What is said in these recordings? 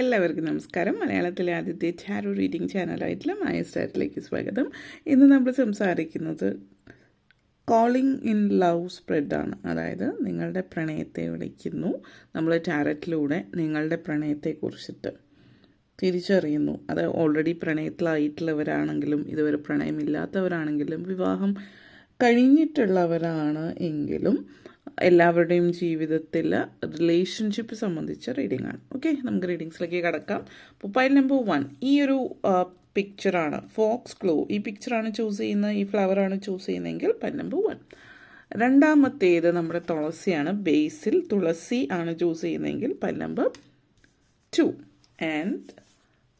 എല്ലാവർക്കും നമസ്കാരം. മലയാളത്തിലെ ആദ്യത്തെ ചാരോ റീഡിംഗ് ചാനലായിട്ടുള്ള മായ സ്റ്റാറ്റിലേക്ക് സ്വാഗതം. ഇന്ന് നമ്മൾ സംസാരിക്കുന്നത് കോളിംഗ് ഇൻ ലവ് സ്പ്രെഡാണ് അതായത് നിങ്ങളുടെ പ്രണയത്തെ വിളിക്കുന്നു നമ്മൾ ടാരറ്റിലൂടെ നിങ്ങളുടെ പ്രണയത്തെക്കുറിച്ചിട്ട് തിരിച്ചറിയുന്നു. അത് ഓൾറെഡി പ്രണയത്തിലായിട്ടുള്ളവരാണെങ്കിലും ഇതുവരെ പ്രണയമില്ലാത്തവരാണെങ്കിലും വിവാഹം കഴിഞ്ഞിട്ടുള്ളവരാണ് എങ്കിലും എല്ലാവരുടെയും ജീവിതത്തിൽ റിലേഷൻഷിപ്പ് സംബന്ധിച്ച റീഡിംഗ് ആണ്. ഓക്കെ നമുക്ക് റീഡിങ്സിലേക്ക് കടക്കാം. പൈൽ നമ്പർ വൺ ഈ ഒരു പിക്ചറാണ് ഫോക്സ് ക്ലോ ഈ പിക്ചറാണ് ചൂസ് ചെയ്യുന്നത് ഈ ഫ്ലവറാണ് ചൂസ് ചെയ്യുന്നതെങ്കിൽ പൈൽ നമ്പർ വൺ രണ്ടാമത്തേത് നമ്മുടെ തുളസിയാണ്. ബേസിൽ തുളസി ആണ് ചൂസ് ചെയ്യുന്നതെങ്കിൽ pile number two and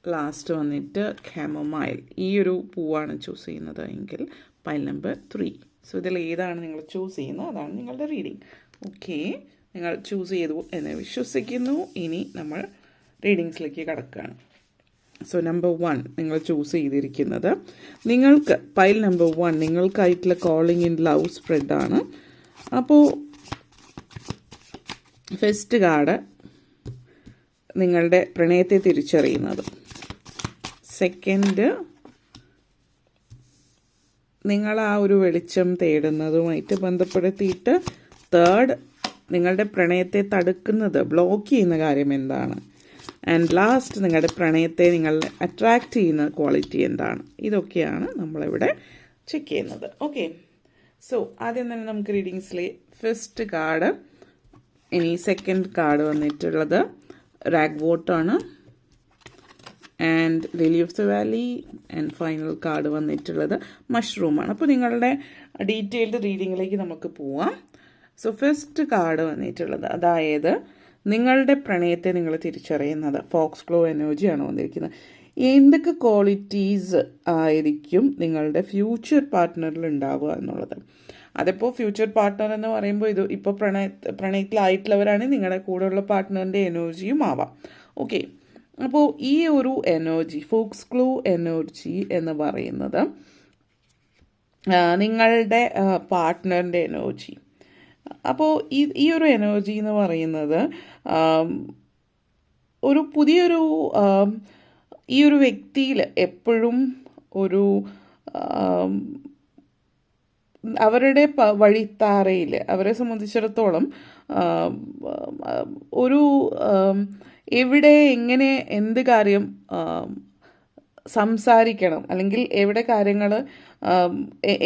last വന്നിട്ട് ഖാമമൈൽ ഈ ഒരു പൂവാണ് ചൂസ് ചെയ്യുന്നത് എങ്കിൽ പൈൽ നമ്പർ ത്രീ സോ ഇതിൽ ഏതാണ് നിങ്ങൾ ചൂസ് ചെയ്യുന്നത്? അതാണ് നിങ്ങളുടെ റീഡിങ് ഓക്കെ നിങ്ങൾ ചൂസ് ചെയ്തു എന്ന് വിശ്വസിക്കുന്നു. ഇനി നമ്മൾ റീഡിങ്സിലേക്ക് കടക്കുകയാണ്. സോ നമ്പർ വൺ നിങ്ങൾ ചൂസ് ചെയ്തിരിക്കുന്നത്. നിങ്ങൾക്ക് പൈൽ നമ്പർ വൺ നിങ്ങൾക്കായിട്ടുള്ള കോളിംഗ് ഇൻ ലവ് സ്പ്രെഡാണ് അപ്പോൾ ഫസ്റ്റ് കാർഡ് നിങ്ങളുടെ പ്രണയത്തെ തിരിച്ചറിയുന്നത്. സെക്കൻഡ് നിങ്ങൾ ആ ഒരു വെളിച്ചം തേടുന്നതുമായിട്ട് ബന്ധപ്പെടുത്തിയിട്ട് തേർഡ് നിങ്ങളുടെ പ്രണയത്തെ തടുക്കുന്നത് ബ്ലോക്ക് ചെയ്യുന്ന കാര്യം എന്താണ്? ആൻഡ് ലാസ്റ്റ് നിങ്ങളുടെ പ്രണയത്തെ നിങ്ങൾ അട്രാക്റ്റ് ചെയ്യുന്ന ക്വാളിറ്റി എന്താണ്? ഇതൊക്കെയാണ് നമ്മളിവിടെ ചെക്ക് ചെയ്യുന്നത്. ഓക്കെ സോ ആദ്യം തന്നെ നമുക്ക് റീഡിങ്സിലെ ഫസ്റ്റ് കാർഡ് ഇനി സെക്കൻഡ് കാർഡ് വന്നിട്ടുള്ളത് റാഗ് വോട്ടാണ് and lily of the valley and final card വന്നിട്ടുള്ളത് മഷ്റൂമാണ് അപ്പോൾ നിങ്ങളുടെ ഡീറ്റെയിൽഡ് റീഡിങ്ങിലേക്ക് നമുക്ക് പോവാം. സോ ഫസ്റ്റ് കാർഡ് വന്നിട്ടുള്ളത് അതായത് നിങ്ങളുടെ പ്രണയത്തെ നിങ്ങൾ തിരിച്ചറിയുന്നത്. ഫോക്സ് ക്ലോ എനർജിയാണ് വന്നിരിക്കുന്നത്. എന്തൊക്കെ ക്വാളിറ്റീസ് ആയിരിക്കും നിങ്ങളുടെ ഫ്യൂച്ചർ പാർട്ട്ണറിൽ ഉണ്ടാവുക എന്നുള്ളത്? അതിപ്പോൾ ഫ്യൂച്ചർ പാർട്ട്ണർ എന്ന് പറയുമ്പോൾ ഇത് ഇപ്പോൾ പ്രണയ പ്രണയത്തിലായിട്ടുള്ളവരാണെങ്കിൽ നിങ്ങളുടെ കൂടെയുള്ള പാർട്ട്ണറിന്റെ എനർജിയും ആവാം. ഓക്കെ അപ്പോൾ ഈ ഒരു എനർജി ഫോക്സ് ക്ലൂ എനർജി എന്ന് പറയുന്നത് നിങ്ങളുടെ പാർട്ട്ണറിന്റെ എനർജി അപ്പോൾ ഈ ഈ ഒരു എനർജി എന്ന് പറയുന്നത് ഒരു പുതിയൊരു ഈ ഒരു വ്യക്തിയിൽ എപ്പോഴും ഒരു അവരുടെ വഴിത്താറയിൽ അവരെ സംബന്ധിച്ചിടത്തോളം ഒരു എവിടെ എങ്ങനെ എന്ത് കാര്യം സംസാരിക്കണം. അല്ലെങ്കിൽ എവിടെ കാര്യങ്ങൾ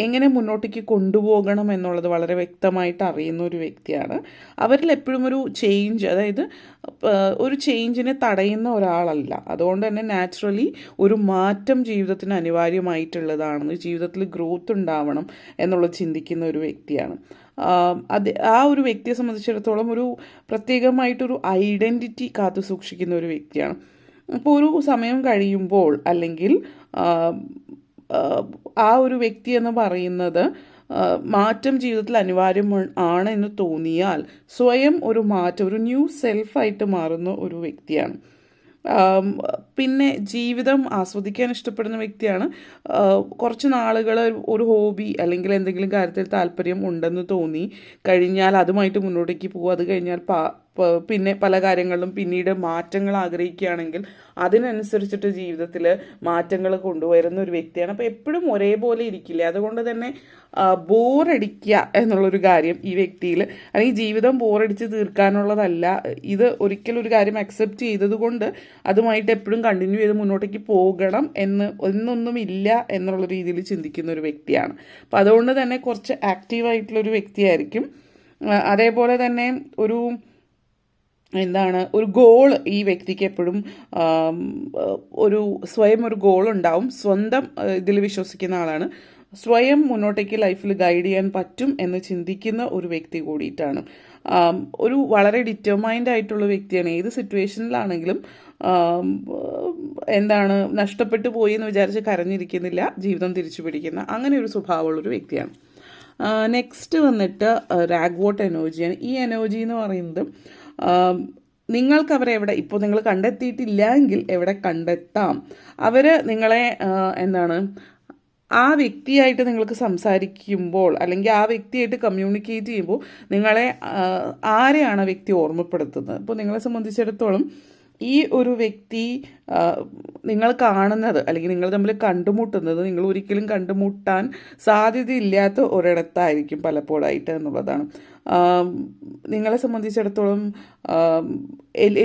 എങ്ങനെ മുന്നോട്ടേക്ക് കൊണ്ടുപോകണം എന്നുള്ളത് വളരെ വ്യക്തമായിട്ട് അറിയുന്ന ഒരു വ്യക്തിയാണ്. അവരിൽ എപ്പോഴും ഒരു ചേഞ്ച് അതായത് ഒരു ചേഞ്ചിനെ തടയുന്ന ഒരാളല്ല. അതുകൊണ്ട് തന്നെ നാച്ചുറലി ഒരു മാറ്റം ജീവിതത്തിന് അനിവാര്യമായിട്ടുള്ളതാണെന്ന് ജീവിതത്തിൽ ഗ്രോത്ത് ഉണ്ടാവണം എന്നുള്ളത് ചിന്തിക്കുന്ന ഒരു വ്യക്തിയാണ്. അത് ആ ഒരു വ്യക്തിയെ സംബന്ധിച്ചിടത്തോളം ഒരു പ്രത്യേകമായിട്ടൊരു ഐഡന്റിറ്റി കാത്തു സൂക്ഷിക്കുന്ന ഒരു വ്യക്തിയാണ്. അപ്പോൾ ഒരു സമയം കഴിയുമ്പോൾ അല്ലെങ്കിൽ ആ ഒരു വ്യക്തി എന്ന് പറയുന്നത് മാറ്റം ജീവിതത്തിൽ അനിവാര്യം ആണ് എന്ന് തോന്നിയാൽ സ്വയം ഒരു മാറ്റം ഒരു ന്യൂ സെൽഫായിട്ട് മാറുന്ന ഒരു വ്യക്തിയാണ്. പിന്നെ ജീവിതം ആസ്വദിക്കാൻ ഇഷ്ടപ്പെടുന്ന വ്യക്തിയാണ്. കുറച്ച് നാളുകൾ ഒരു ഹോബി അല്ലെങ്കിൽ എന്തെങ്കിലും കാര്യത്തിൽ താല്പര്യം ഉണ്ടെന്ന് തോന്നി കഴിഞ്ഞാൽ അതുമായിട്ട് മുന്നോട്ടേക്ക് പോകും അത് കഴിഞ്ഞാൽ പിന്നെ പല കാര്യങ്ങളിലും പിന്നീട് മാറ്റങ്ങൾ ആഗ്രഹിക്കുകയാണെങ്കിൽ അതിനനുസരിച്ചിട്ട് ജീവിതത്തിൽ മാറ്റങ്ങൾ കൊണ്ടുവരുന്ന ഒരു വ്യക്തിയാണ്. അപ്പോൾ എപ്പോഴും ഒരേപോലെ ഇരിക്കില്ല? അതുകൊണ്ട് തന്നെ ബോറടിക്കുക എന്നുള്ളൊരു കാര്യം ഈ വ്യക്തിയിൽ അല്ലെങ്കിൽ ജീവിതം ബോറടിച്ച് തീർക്കാനുള്ളതല്ല. ഇത് ഒരിക്കലും ഒരു കാര്യം അക്സെപ്റ്റ് ചെയ്തതുകൊണ്ട് അതുമായിട്ട് എപ്പോഴും കണ്ടിന്യൂ ചെയ്ത് മുന്നോട്ടേക്ക് പോകണം എന്ന് ഒന്നൊന്നും ഇല്ല എന്നുള്ള രീതിയിൽ ചിന്തിക്കുന്ന ഒരു വ്യക്തിയാണ്. അപ്പോൾ അതുകൊണ്ട് തന്നെ കുറച്ച് ആക്റ്റീവായിട്ടുള്ളൊരു വ്യക്തിയായിരിക്കും. അതേപോലെ തന്നെ ഒരു എന്താണ് ഒരു ഗോൾ ഈ വ്യക്തിക്ക് എപ്പോഴും ഒരു സ്വയം ഒരു ഗോൾ ഉണ്ടാവും. സ്വന്തം ഇതിൽ വിശ്വസിക്കുന്ന ആളാണ്. സ്വയം മുന്നോട്ടേക്ക് ലൈഫിൽ ഗൈഡ് ചെയ്യാൻ പറ്റും എന്ന് ചിന്തിക്കുന്ന ഒരു വ്യക്തി കൂടിയിട്ടാണ്. ഒരു വളരെ ഡിറ്റർമൈൻഡ് ആയിട്ടുള്ള വ്യക്തിയാണ്. ഏത് സിറ്റുവേഷനിലാണെങ്കിലും എന്താണ് നഷ്ടപ്പെട്ടു പോയി എന്ന് വിചാരിച്ച് കരഞ്ഞിരിക്കുന്നില്ല ജീവിതം തിരിച്ചു പിടിക്കുന്ന അങ്ങനെ ഒരു സ്വഭാവമുള്ളൊരു വ്യക്തിയാണ്. നെക്സ്റ്റ് വന്നിട്ട് റാഗ്വോട്ട് എനോജിയാണ് ഈ എനോജി എന്ന് പറയുന്നത് നിങ്ങൾക്ക് അവരെ എവിടെ ഇപ്പോൾ നിങ്ങൾ കണ്ടെത്തിയിട്ടില്ല എങ്കിൽ എവിടെ കണ്ടെത്താം. അവർ നിങ്ങളെ എന്താണ് ആ വ്യക്തിയായിട്ട് നിങ്ങൾക്ക് സംസാരിക്കുമ്പോൾ അല്ലെങ്കിൽ ആ വ്യക്തിയായിട്ട് കമ്മ്യൂണിക്കേറ്റ് ചെയ്യുമ്പോൾ നിങ്ങളെ ആരെയാണ് ആ വ്യക്തി ഓർമ്മപ്പെടുത്തുന്നത്? ഇപ്പോൾ നിങ്ങളെ സംബന്ധിച്ചിടത്തോളം ഈ ഒരു വ്യക്തി നിങ്ങൾ കാണുന്നത് അല്ലെങ്കിൽ നിങ്ങൾ തമ്മിൽ കണ്ടുമുട്ടുന്നത് നിങ്ങൾ ഒരിക്കലും കണ്ടുമുട്ടാൻ സാധ്യതയില്ലാത്ത ഒരിടത്തായിരിക്കും പലപ്പോഴായിട്ട് എന്നുള്ളതാണ്. നിങ്ങളെ സംബന്ധിച്ചിടത്തോളം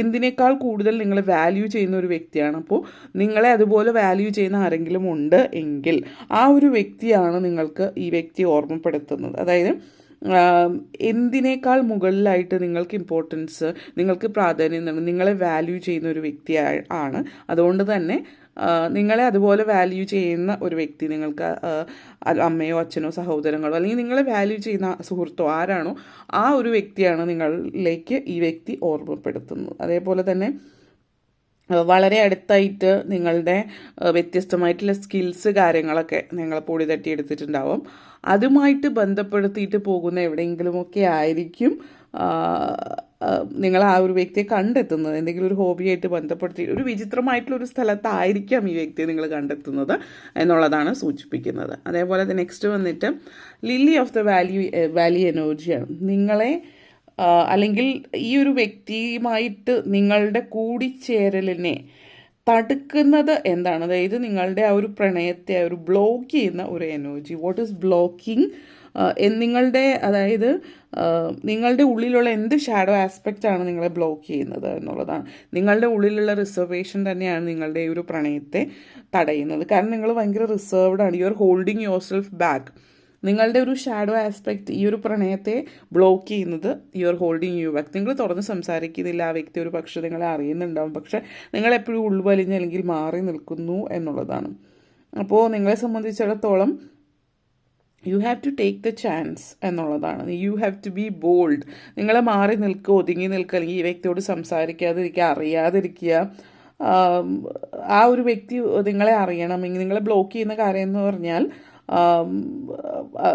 എന്തിനേക്കാൾ കൂടുതൽ നിങ്ങൾ വാല്യൂ ചെയ്യുന്ന ഒരു വ്യക്തിയാണ്. അപ്പോൾ നിങ്ങളെ അതുപോലെ വാല്യൂ ചെയ്യുന്ന ആരെങ്കിലും ഉണ്ട് എങ്കിൽ ആ ഒരു വ്യക്തിയാണ് നിങ്ങൾക്ക് ഈ വ്യക്തി ഓർമ്മപ്പെടുത്തുന്നത്. അതായത് എന്തിനേക്കാൾ മുകളിലായിട്ട് നിങ്ങൾക്ക് ഇമ്പോർട്ടൻസ് നിങ്ങൾക്ക് പ്രാധാന്യം നിങ്ങളെ വാല്യൂ ചെയ്യുന്ന ഒരു വ്യക്തി ആണ്. അതുകൊണ്ട് തന്നെ നിങ്ങളെ അതുപോലെ വാല്യൂ ചെയ്യുന്ന ഒരു വ്യക്തി നിങ്ങൾക്ക് അമ്മയോ അച്ഛനോ സഹോദരങ്ങളോ അല്ലെങ്കിൽ നിങ്ങളെ വാല്യൂ ചെയ്യുന്ന സുഹൃത്തോ ആരാണോ ആ ഒരു വ്യക്തിയാണ് നിങ്ങളിലേക്ക് ഈ വ്യക്തി ഓർമ്മപ്പെടുത്തുന്നത്. അതേപോലെ തന്നെ വളരെ അടുത്തായിട്ട് നിങ്ങളുടെ വ്യത്യസ്തമായിട്ടുള്ള സ്കിൽസ് കാര്യങ്ങളൊക്കെ നിങ്ങൾ പൊടി തട്ടിയെടുത്തിട്ടുണ്ടാവും. അതുമായിട്ട് ബന്ധപ്പെടുത്തിയിട്ട് പോകുന്ന എവിടെയെങ്കിലുമൊക്കെ ആയിരിക്കും നിങ്ങൾ ആ ഒരു വ്യക്തിയെ കണ്ടെത്തുന്നത് എന്തെങ്കിലും ഒരു ഹോബിയായിട്ട് ബന്ധപ്പെടുത്തി ഒരു വിചിത്രമായിട്ടുള്ള ഒരു സ്ഥലത്തായിരിക്കാം ഈ വ്യക്തിയെ നിങ്ങൾ കണ്ടെത്തുന്നത് എന്നുള്ളതാണ് സൂചിപ്പിക്കുന്നത്. അതേപോലെ തന്നെ നെക്സ്റ്റ് വന്നിട്ട് lily of the value valley എനർജിയാണ് നിങ്ങളെ അല്ലെങ്കിൽ ഈ ഒരു വ്യക്തിയുമായിട്ട് നിങ്ങളുടെ കൂടിച്ചേരലിനെ തടുക്കുന്നത് എന്താണ്? അതായത് നിങ്ങളുടെ ആ ഒരു പ്രണയത്തെ ആ ഒരു ബ്ലോക്ക് ചെയ്യുന്ന ഒരു എനർജി വാട്ട് ഈസ് ബ്ലോക്കിംഗ് നിങ്ങളുടെ അതായത് നിങ്ങളുടെ ഉള്ളിലുള്ള എന്ത് ഷാഡോ ആസ്പെക്റ്റ് ആണ് നിങ്ങളെ ബ്ലോക്ക് ചെയ്യുന്നത് എന്നുള്ളതാണ്. നിങ്ങളുടെ ഉള്ളിലുള്ള റിസർവേഷൻ തന്നെയാണ് നിങ്ങളുടെ ഈ ഒരു പ്രണയത്തെ തടയുന്നത്. കാരണം നിങ്ങൾ ഭയങ്കര റിസർവ്ഡ് ആണ്. You are holding yourself back നിങ്ങളുടെ ഒരു ഷാഡോ ആസ്പെക്റ്റ് ഈ ഒരു പ്രണയത്തെ ബ്ലോക്ക് ചെയ്യുന്നത് you are holding you back നിങ്ങൾ തുറന്ന് സംസാരിക്കുന്നില്ല. ആ വ്യക്തി ഒരു പക്ഷേ നിങ്ങളെ അറിയുന്നുണ്ടാവും. പക്ഷേ നിങ്ങളെപ്പോഴും ഉൾവലിഞ്ഞ് അല്ലെങ്കിൽ മാറി നിൽക്കുന്നു എന്നുള്ളതാണ്. അപ്പോൾ നിങ്ങളെ സംബന്ധിച്ചിടത്തോളം you have to take the chance എന്നുള്ളതാണ്. You have to be bold നിങ്ങൾ മാറി നിൽക്കുക ഒതുങ്ങി നിൽക്കുക അല്ലെങ്കിൽ ഈ വ്യക്തിയോട് സംസാരിക്കാതിരിക്കുക അറിയാതിരിക്കുക. ആ ഒരു വ്യക്തി നിങ്ങളെ അറിയണമെങ്കിൽ നിങ്ങളെ ബ്ലോക്ക് ചെയ്യുന്ന കാര്യം എന്ന് പറഞ്ഞാൽ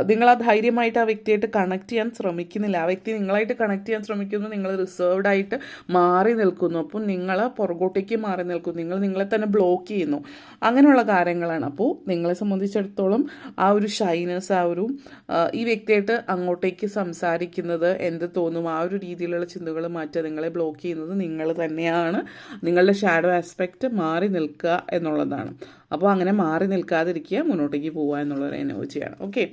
നിങ്ങൾ ആ ധൈര്യമായിട്ട് ആ വ്യക്തിയായിട്ട് കണക്ട് ചെയ്യാൻ ശ്രമിക്കുന്നില്ല. ആ വ്യക്തി നിങ്ങളായിട്ട് കണക്ട് ചെയ്യാൻ ശ്രമിക്കുന്നു നിങ്ങൾ റിസർവ്ഡ് ആയിട്ട് മാറി നിൽക്കുന്നു. അപ്പോൾ നിങ്ങൾ പുറകോട്ടേക്ക് മാറി നിൽക്കുന്നു. നിങ്ങൾ നിങ്ങളെ തന്നെ ബ്ലോക്ക് ചെയ്യുന്നു. അങ്ങനെയുള്ള കാര്യങ്ങളാണ്. അപ്പോൾ നിങ്ങളെ സംബന്ധിച്ചിടത്തോളം ആ ഒരു ഷൈനസ് ആ ഒരു ഈ വ്യക്തിയായിട്ട് അങ്ങോട്ടേക്ക് സംസാരിക്കുന്നത് എന്ത് തോന്നും ആ ഒരു രീതിയിലുള്ള ചിന്തകൾ മാറ്റുക നിങ്ങളെ ബ്ലോക്ക് ചെയ്യുന്നത് നിങ്ങൾ തന്നെയാണ്. നിങ്ങളുടെ ഷാഡോ ആസ്പെക്റ്റ് മാറി നിൽക്കുക എന്നുള്ളതാണ്. അപ്പോൾ അങ്ങനെ മാറി നിൽക്കാതിരിക്കുക മുന്നോട്ടേക്ക് പോവുക എന്നുള്ളൊരു എനർജിയാണ് ഓക്കെ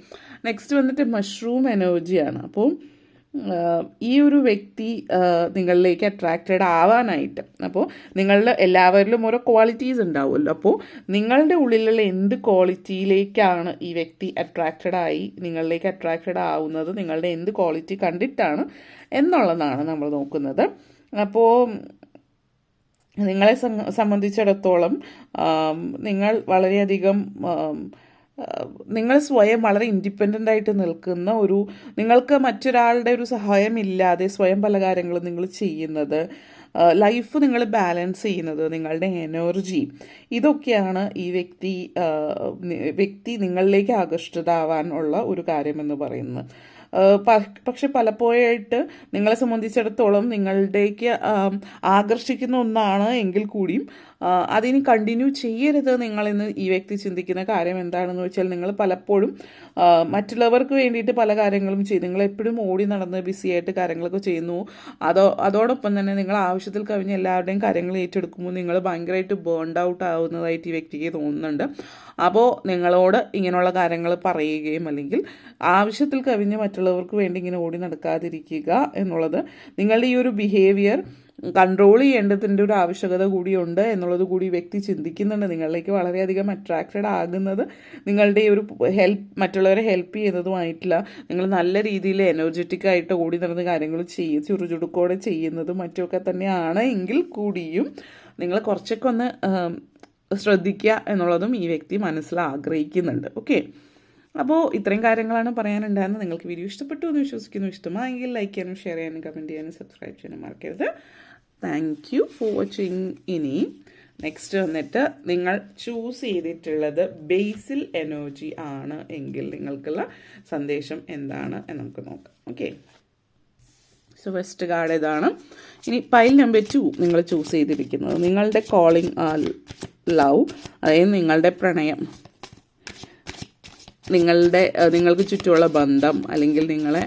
നെക്സ്റ്റ് വന്നിട്ട് മഷ്റൂം എനർജിയാണ് അപ്പോൾ ഈ ഒരു വ്യക്തി നിങ്ങളിലേക്ക് അട്രാക്റ്റഡ് ആവാനായിട്ട് അപ്പോൾ നിങ്ങളുടെ എല്ലാവരിലും ഓരോ ക്വാളിറ്റീസ് ഉണ്ടാവുമല്ലോ. അപ്പോൾ നിങ്ങളുടെ ഉള്ളിലുള്ള എന്ത് ക്വാളിറ്റിയിലേക്കാണ് ഈ വ്യക്തി അട്രാക്റ്റഡ് ആയി നിങ്ങളിലേക്ക് അട്രാക്റ്റഡ് ആവുന്നത് നിങ്ങളുടെ എന്ത് ക്വാളിറ്റി കണ്ടിട്ടാണ് എന്നുള്ളതാണ് നമ്മൾ നോക്കുന്നത്. അപ്പോൾ നിങ്ങളെ സംബ- സംബന്ധിച്ചിടത്തോളം നിങ്ങൾ വളരെയധികം നിങ്ങൾ സ്വയം വളരെ ഇൻഡിപെൻഡന്റ് ആയിട്ട് നിൽക്കുന്ന ഒരു നിങ്ങൾക്ക് മറ്റൊരാളുടെ ഒരു സഹായം ഇല്ലാതെ സ്വയം പല കാര്യങ്ങളും നിങ്ങൾ ചെയ്യുന്നത് ലൈഫ് നിങ്ങൾ ബാലൻസ് ചെയ്യുന്നത് നിങ്ങളുടെ എനർജി ഇതൊക്കെയാണ് ഈ വ്യക്തി വ്യക്തി നിങ്ങളിലേക്ക് ആകർഷിതമാവാൻ ഉള്ള ഒരു കാര്യമെന്ന് പറയുന്നത്. പക്ഷെ പലപ്പോഴായിട്ട് നിങ്ങളെ സംബന്ധിച്ചിടത്തോളം നിങ്ങളുടേക്ക് ആകർഷിക്കുന്ന ഒന്നാണ് എങ്കിൽ കൂടിയും അതിനി കണ്ടിന്യൂ ചെയ്യരുത് നിങ്ങളിന്ന് ഈ വ്യക്തി ചിന്തിക്കുന്ന കാര്യം എന്താണെന്ന് വെച്ചാൽ നിങ്ങൾ പലപ്പോഴും മറ്റുള്ളവർക്ക് വേണ്ടിയിട്ട് പല കാര്യങ്ങളും ചെയ്യും നിങ്ങൾ എപ്പോഴും ഓടി നടന്ന് ബിസി ആയിട്ട് കാര്യങ്ങളൊക്കെ ചെയ്യുന്നു. അതോ അതോടൊപ്പം തന്നെ നിങ്ങൾ ആവശ്യത്തിൽ കവിഞ്ഞ് എല്ലാവരുടെയും കാര്യങ്ങൾ ഏറ്റെടുക്കുമ്പോൾ നിങ്ങൾ ഭയങ്കരമായിട്ട് ബേൺഡ് ഔട്ട് ആവുന്നതായിട്ട് ഈ വ്യക്തിക്ക് തോന്നുന്നുണ്ട്. അപ്പോൾ നിങ്ങളോട് ഇങ്ങനെയുള്ള കാര്യങ്ങൾ പറയുകയും അല്ലെങ്കിൽ ആവശ്യത്തിൽ കവിഞ്ഞ് മറ്റുള്ളവർക്ക് വേണ്ടി ഇങ്ങനെ ഓടി നടക്കാതിരിക്കുക എന്നുള്ളത് നിങ്ങളുടെ ഈ ഒരു ബിഹേവിയർ കൺട്രോൾ ചെയ്യേണ്ടതിന്റെ ഒരു ആവശ്യകത കൂടിയുണ്ട് എന്നുള്ളത് കൂടി വ്യക്തി ചിന്തിക്കുന്നുണ്ട്. നിങ്ങളിലേക്ക് വളരെയധികം അട്രാക്റ്റഡ് ആകുന്നത് നിങ്ങളുടെ ഒരു ഹെൽപ്പ് മറ്റുള്ളവരെ ഹെൽപ്പ് ചെയ്യുന്നതുമായിട്ടുള്ള നിങ്ങൾ നല്ല രീതിയിൽ എനർജറ്റിക് ആയിട്ട് ഓടി നടന്ന് കാര്യങ്ങൾ ചെയ്യും ചുറുചുടുക്കോടെ ചെയ്യുന്നതും മറ്റുമൊക്കെ തന്നെയാണ്. എങ്കിൽ കൂടിയും നിങ്ങൾ കുറച്ചൊക്കെ ഒന്ന് ശ്രദ്ധിക്കുക എന്നുള്ളതും ഈ വ്യക്തി മനസ്സിൽ ആഗ്രഹിക്കുന്നുണ്ട്. ഓക്കെ അപ്പോൾ ഇത്രയും കാര്യങ്ങളാണ് പറയാനുണ്ടായിരുന്നത്. നിങ്ങൾക്ക് വീഡിയോ ഇഷ്ടപ്പെട്ടു എന്ന് വിശ്വസിക്കുന്നു. ഇഷ്ടമായെങ്കിൽ ലൈക്ക് ചെയ്യാനും ഷെയർ ചെയ്യാനും കമന്റ് ചെയ്യാനും സബ്സ്ക്രൈബ് ചെയ്യാനും മറക്കരുത്. താങ്ക് യു ഫോർ വാച്ചിങ് ഇനി നെക്സ്റ്റ് വന്നിട്ട് നിങ്ങൾ ചൂസ് ചെയ്തിട്ടുള്ളത് ബേസിൽ എനർജി ആണ് എങ്കിൽ നിങ്ങൾക്കുള്ള സന്ദേശം എന്താണ് എന്ന് നമുക്ക് നോക്കാം. ഓക്കെ സോ വെസ്റ്റ് കാർഡ് ഇതാണ് ഇനി പൈൽ നമ്പർ ടു നിങ്ങൾ ചൂസ് ചെയ്തിരിക്കുന്നത്. നിങ്ങളുടെ കോളിംഗ് ലവ് അതായത് നിങ്ങളുടെ പ്രണയം. നിങ്ങളുടെ നിങ്ങൾക്ക് ചുറ്റുമുള്ള ബന്ധം അല്ലെങ്കിൽ നിങ്ങളുടെ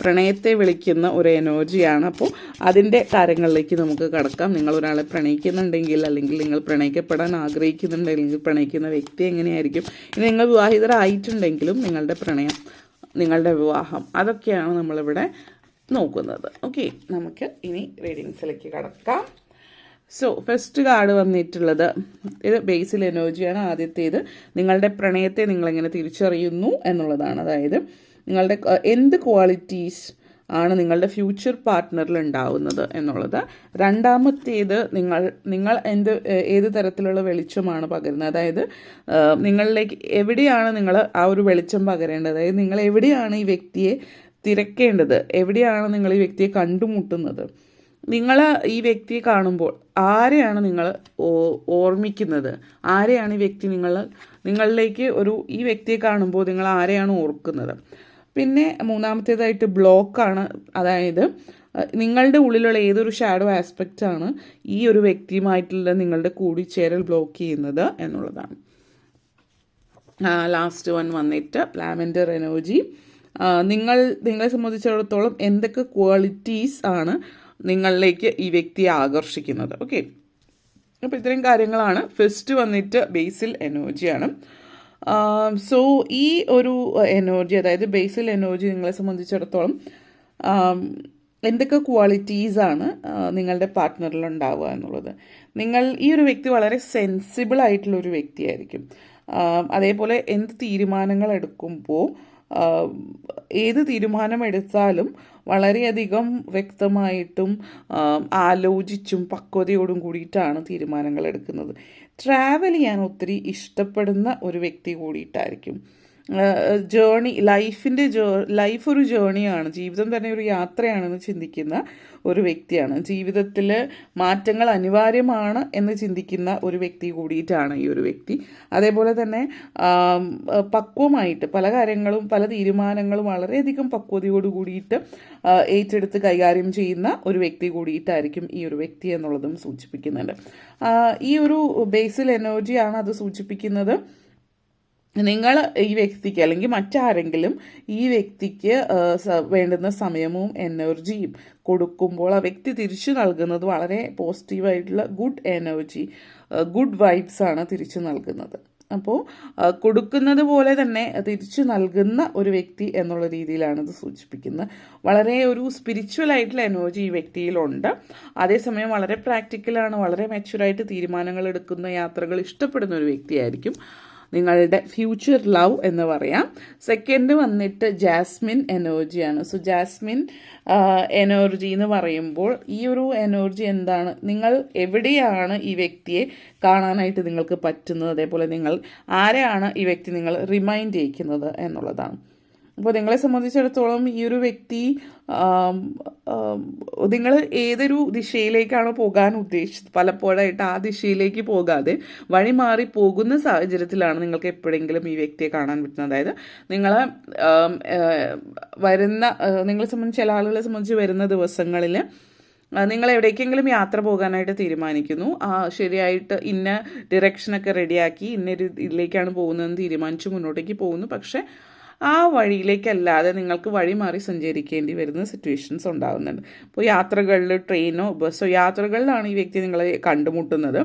പ്രണയത്തെ വിളിക്കുന്ന ഒരു എനർജിയാണ്. അപ്പോൾ അതിന്റെ കാര്യങ്ങളിലേക്ക് നമുക്ക് കടക്കാം. നിങ്ങൾ ഒരാളെ പ്രണയിക്കുന്നുണ്ടെങ്കിൽ അല്ലെങ്കിൽ നിങ്ങൾ പ്രണയിക്കപ്പെടാൻ ആഗ്രഹിക്കുന്നുണ്ടെങ്കിൽ പ്രണയിക്കുന്ന വ്യക്തി എങ്ങനെയായിരിക്കും. ഇനി നിങ്ങൾ വിവാഹിതരായിട്ടുണ്ടെങ്കിലും നിങ്ങളുടെ പ്രണയം നിങ്ങളുടെ വിവാഹം അതൊക്കെയാണ് നമ്മളിവിടെ നോക്കുന്നത്. ഓക്കെ നമുക്ക് ഇനി റീഡിങ്സിലേക്ക് കടക്കാം. സോ ഫസ്റ്റ് കാർഡ് വന്നിട്ടുള്ളത്. ഇത് ബേസിൽ എനർജിയാണ് ആദ്യത്തേത് നിങ്ങളുടെ പ്രണയത്തെ നിങ്ങളെങ്ങനെ തിരിച്ചറിയുന്നു എന്നുള്ളതാണ്. അതായത് നിങ്ങളുടെ എന്ത് ക്വാളിറ്റീസ് ആണ് നിങ്ങളുടെ ഫ്യൂച്ചർ പാർട്ട്ണറിൽ ഉണ്ടാവുന്നത് എന്നുള്ളത്. രണ്ടാമത്തേത് നിങ്ങൾ നിങ്ങൾ എന്ത് ഏത് തരത്തിലുള്ള വെളിച്ചമാണ് പകരുന്നത്? അതായത് നിങ്ങളിലേക്ക് എവിടെയാണ് നിങ്ങൾ ആ ഒരു വെളിച്ചം പകരേണ്ടത്? അതായത് നിങ്ങൾ എവിടെയാണ് ഈ വ്യക്തിയെ തിരക്കേണ്ടത്? എവിടെയാണ് നിങ്ങൾ ഈ വ്യക്തിയെ കണ്ടുമുട്ടുന്നത്? നിങ്ങൾ ഈ വ്യക്തിയെ കാണുമ്പോൾ ആരെയാണ് നിങ്ങൾ ഓർമ്മിക്കുന്നത്? ആരെയാണ് ഈ വ്യക്തി നിങ്ങൾ നിങ്ങളിലേക്ക് ഒരു ഈ വ്യക്തിയെ കാണുമ്പോൾ നിങ്ങൾ ആരെയാണ് ഓർക്കുന്നത്? പിന്നെ മൂന്നാമത്തേതായിട്ട് ബ്ലോക്കാണ്. അതായത് നിങ്ങളുടെ ഉള്ളിലുള്ള ഏതൊരു ഷാഡോ ആസ്പെക്റ്റാണ് ഈ ഒരു വ്യക്തിയുമായിട്ടുള്ള നിങ്ങളുടെ കൂടിച്ചേരൽ ബ്ലോക്ക് ചെയ്യുന്നത് എന്നുള്ളതാണ്. ലാസ്റ്റ് വൺ വന്നിട്ട് ലാവൻഡർ എനർജി നിങ്ങൾ നിങ്ങളെ സംബന്ധിച്ചിടത്തോളം എന്തൊക്കെ ക്വാളിറ്റീസ് ആണ് നിങ്ങളിലേക്ക് ഈ വ്യക്തിയെ ആകർഷിക്കുന്നത്. ഓക്കെ അപ്പോൾ ഇത്രയും കാര്യങ്ങളാണ്. ഫസ്റ്റ് വന്നിട്ട് ബേസിൽ എനർജിയാണ് സോ ഈ ഒരു എനർജി അതായത് ബേസിൽ എനർജി നിങ്ങളെ സംബന്ധിച്ചിടത്തോളം എന്തൊക്കെ ക്വാളിറ്റീസാണ് നിങ്ങളുടെ പാർട്ട്ണറിൽ ഉണ്ടാവുക എന്നുള്ളത്. നിങ്ങൾ ഈ ഒരു വ്യക്തി വളരെ സെൻസിബിൾ ആയിട്ടുള്ള ഒരു വ്യക്തിയായിരിക്കും. അതേപോലെ എന്ത് തീരുമാനങ്ങൾ എടുക്കുമ്പോൾ ഏത് തീരുമാനമെടുത്താലും വളരെയധികം വ്യക്തമായിട്ടും ആലോചിച്ചും പക്വതയോടും കൂടിയിട്ടാണ് തീരുമാനങ്ങൾ എടുക്കുന്നത് ട്രാവൽ ചെയ്യാൻ ഒത്തിരി ഇഷ്ടപ്പെടുന്ന ഒരു വ്യക്തി കൂടിയിട്ടായിരിക്കും. ജേണി ലൈഫിന്റെ ജോ ലൈഫ് ഒരു ജേണിയാണ്. ജീവിതം തന്നെ ഒരു യാത്രയാണെന്ന് ചിന്തിക്കുന്ന ഒരു വ്യക്തിയാണ്. ജീവിതത്തിൽ മാറ്റങ്ങൾ അനിവാര്യമാണ് എന്ന് ചിന്തിക്കുന്ന ഒരു വ്യക്തി കൂടിയിട്ടാണ് ഈ ഒരു വ്യക്തി. അതേപോലെ തന്നെ പക്വമായിട്ട് പല കാര്യങ്ങളും പല തീരുമാനങ്ങളും വളരെയധികം പക്വതയോട് കൂടിയിട്ട് ഏറ്റെടുത്ത് കൈകാര്യം ചെയ്യുന്ന ഒരു വ്യക്തി കൂടിയിട്ടായിരിക്കും ഈ ഒരു വ്യക്തി എന്നുള്ളതും സൂചിപ്പിക്കുന്നുണ്ട്. ഈ ഒരു ബേസിൽ എനർജിയാണ് അത് സൂചിപ്പിക്കുന്നത്. നിങ്ങൾ ഈ വ്യക്തിക്ക് അല്ലെങ്കിൽ മറ്റാരെങ്കിലും ഈ വ്യക്തിക്ക് വേണ്ടുന്ന സമയവും എനർജിയും കൊടുക്കുമ്പോൾ ആ വ്യക്തി തിരിച്ചു നൽകുന്നത് വളരെ പോസിറ്റീവായിട്ടുള്ള ഗുഡ് എനർജി ഗുഡ് വൈബ്സ് ആണ് തിരിച്ചു നൽകുന്നത്. അപ്പോൾ കൊടുക്കുന്നത് പോലെ തന്നെ തിരിച്ചു നൽകുന്ന ഒരു വ്യക്തി എന്നുള്ള രീതിയിലാണ് ഇത് സൂചിപ്പിക്കുന്നത്. വളരെ ഒരു സ്പിരിച്വൽ ആയിട്ടുള്ള എനർജി ഈ വ്യക്തിയിലുണ്ട്. അതേസമയം വളരെ പ്രാക്ടിക്കലാണ് വളരെ മെച്ചുവറായിട്ട് തീരുമാനങ്ങൾ എടുക്കുന്ന യാത്രകൾ ഇഷ്ടപ്പെടുന്ന ഒരു വ്യക്തിയായിരിക്കും. നിങ്ങളുടെ ഫ്യൂച്ചർ ലവ് എന്ന് പറയാം. സെക്കൻഡ് വന്നിട്ട് ജാസ്മിൻ എനർജിയാണ് സോ ജാസ്മിൻ എനർജി എന്ന് പറയുമ്പോൾ ഈ ഒരു എനർജി എന്താണ്? നിങ്ങൾ എവിടെയാണ് ഈ വ്യക്തിയെ കാണാനായിട്ട് നിങ്ങൾക്ക് പറ്റുന്നത്? അതേപോലെ നിങ്ങൾ ആരെയാണ് ഈ വ്യക്തി നിങ്ങൾ റിമൈൻഡ് ചെയ്യിക്കുന്നത് എന്നുള്ളതാണ്. അപ്പോൾ നിങ്ങളെ സംബന്ധിച്ചിടത്തോളം ഈ ഒരു വ്യക്തി നിങ്ങൾ ഏതൊരു ദിശയിലേക്കാണോ പോകാൻ ഉദ്ദേശിച്ചത്? പലപ്പോഴായിട്ട് ആ ദിശയിലേക്ക് പോകാതെ വഴി മാറി പോകുന്ന സാഹചര്യത്തിലാണ് നിങ്ങൾക്ക് എപ്പോഴെങ്കിലും ഈ വ്യക്തിയെ കാണാൻ പറ്റുന്നത്. അതായത് നിങ്ങൾ വരുന്ന നിങ്ങളെ സംബന്ധിച്ച് ചില ആളുകളെ സംബന്ധിച്ച് വരുന്ന ദിവസങ്ങളിൽ നിങ്ങൾ എവിടേക്കെങ്കിലും യാത്ര പോകാനായിട്ട് തീരുമാനിക്കുന്നു. ആ ശരിയായിട്ട് ഇന്ന ഡിറക്ഷനൊക്കെ റെഡിയാക്കി ഇന്ന ഇതിലേക്കാണ് പോകുന്നതെന്ന് തീരുമാനിച്ച് മുന്നോട്ടേക്ക് പോകുന്നു. പക്ഷേ ആ വഴിയിലേക്കല്ലാതെ നിങ്ങൾക്ക് വഴി മാറി സഞ്ചരിക്കേണ്ടി വരുന്ന സിറ്റുവേഷൻസ് ഉണ്ടാകുന്നുണ്ട് അപ്പോൾ യാത്രകളിൽ ട്രെയിനോ ബസ്സോ യാത്രകളിലാണ് ഈ വ്യക്തി നിങ്ങളെ കണ്ടുമുട്ടുന്നത്.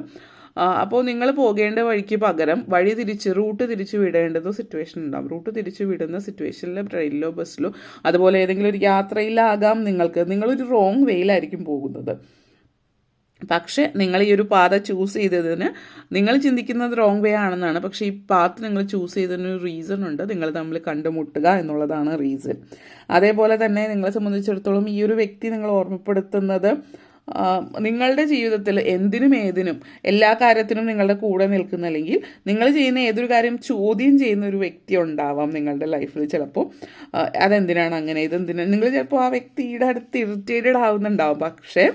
അപ്പോൾ നിങ്ങൾ പോകേണ്ട വഴിക്ക് പകരം വഴി തിരിച്ച് റൂട്ട് തിരിച്ച് വിടേണ്ടത് സിറ്റുവേഷൻ ഉണ്ടാകും റൂട്ട് തിരിച്ച് വിടുന്ന സിറ്റുവേഷനിൽ ട്രെയിനിലോ ബസ്സിലോ അതുപോലെ ഏതെങ്കിലും ഒരു യാത്രയിലാകാം നിങ്ങൾക്ക്. നിങ്ങളൊരു റോങ് വേയിലായിരിക്കും പോകുന്നത്. പക്ഷേ നിങ്ങൾ ഈ ഒരു പാത ചൂസ് ചെയ്തതിന് നിങ്ങൾ ചിന്തിക്കുന്നത് റോങ് വേ ആണെന്നാണ്. പക്ഷേ ഈ പാത്ത് നിങ്ങൾ ചൂസ് ചെയ്തതിന് ഒരു റീസൺ ഉണ്ട്. നിങ്ങൾ തമ്മിൽ കണ്ടുമുട്ടുക എന്നുള്ളതാണ് റീസൺ അതേപോലെ തന്നെ നിങ്ങളെ സംബന്ധിച്ചിടത്തോളം ഈ ഒരു വ്യക്തി നിങ്ങൾ ഓർമ്മപ്പെടുത്തുന്നത് നിങ്ങളുടെ ജീവിതത്തിൽ എന്തിനും ഏതിനും എല്ലാ കാര്യത്തിനും നിങ്ങളുടെ കൂടെ നിൽക്കുന്ന അല്ലെങ്കിൽ നിങ്ങൾ ചെയ്യുന്ന ഏതൊരു കാര്യം ചോദ്യം ചെയ്യുന്ന ഒരു വ്യക്തി ഉണ്ടാവാം നിങ്ങളുടെ ലൈഫിൽ ചിലപ്പോൾ. അതെന്തിനാണ് അങ്ങനെ? ഇതെന്തിനാണ് നിങ്ങൾ ചിലപ്പോൾ ആ വ്യക്തിയുടെ അടുത്ത് ഇറിറ്റേറ്റഡ് ആവുന്നുണ്ടാവും. പക്ഷേ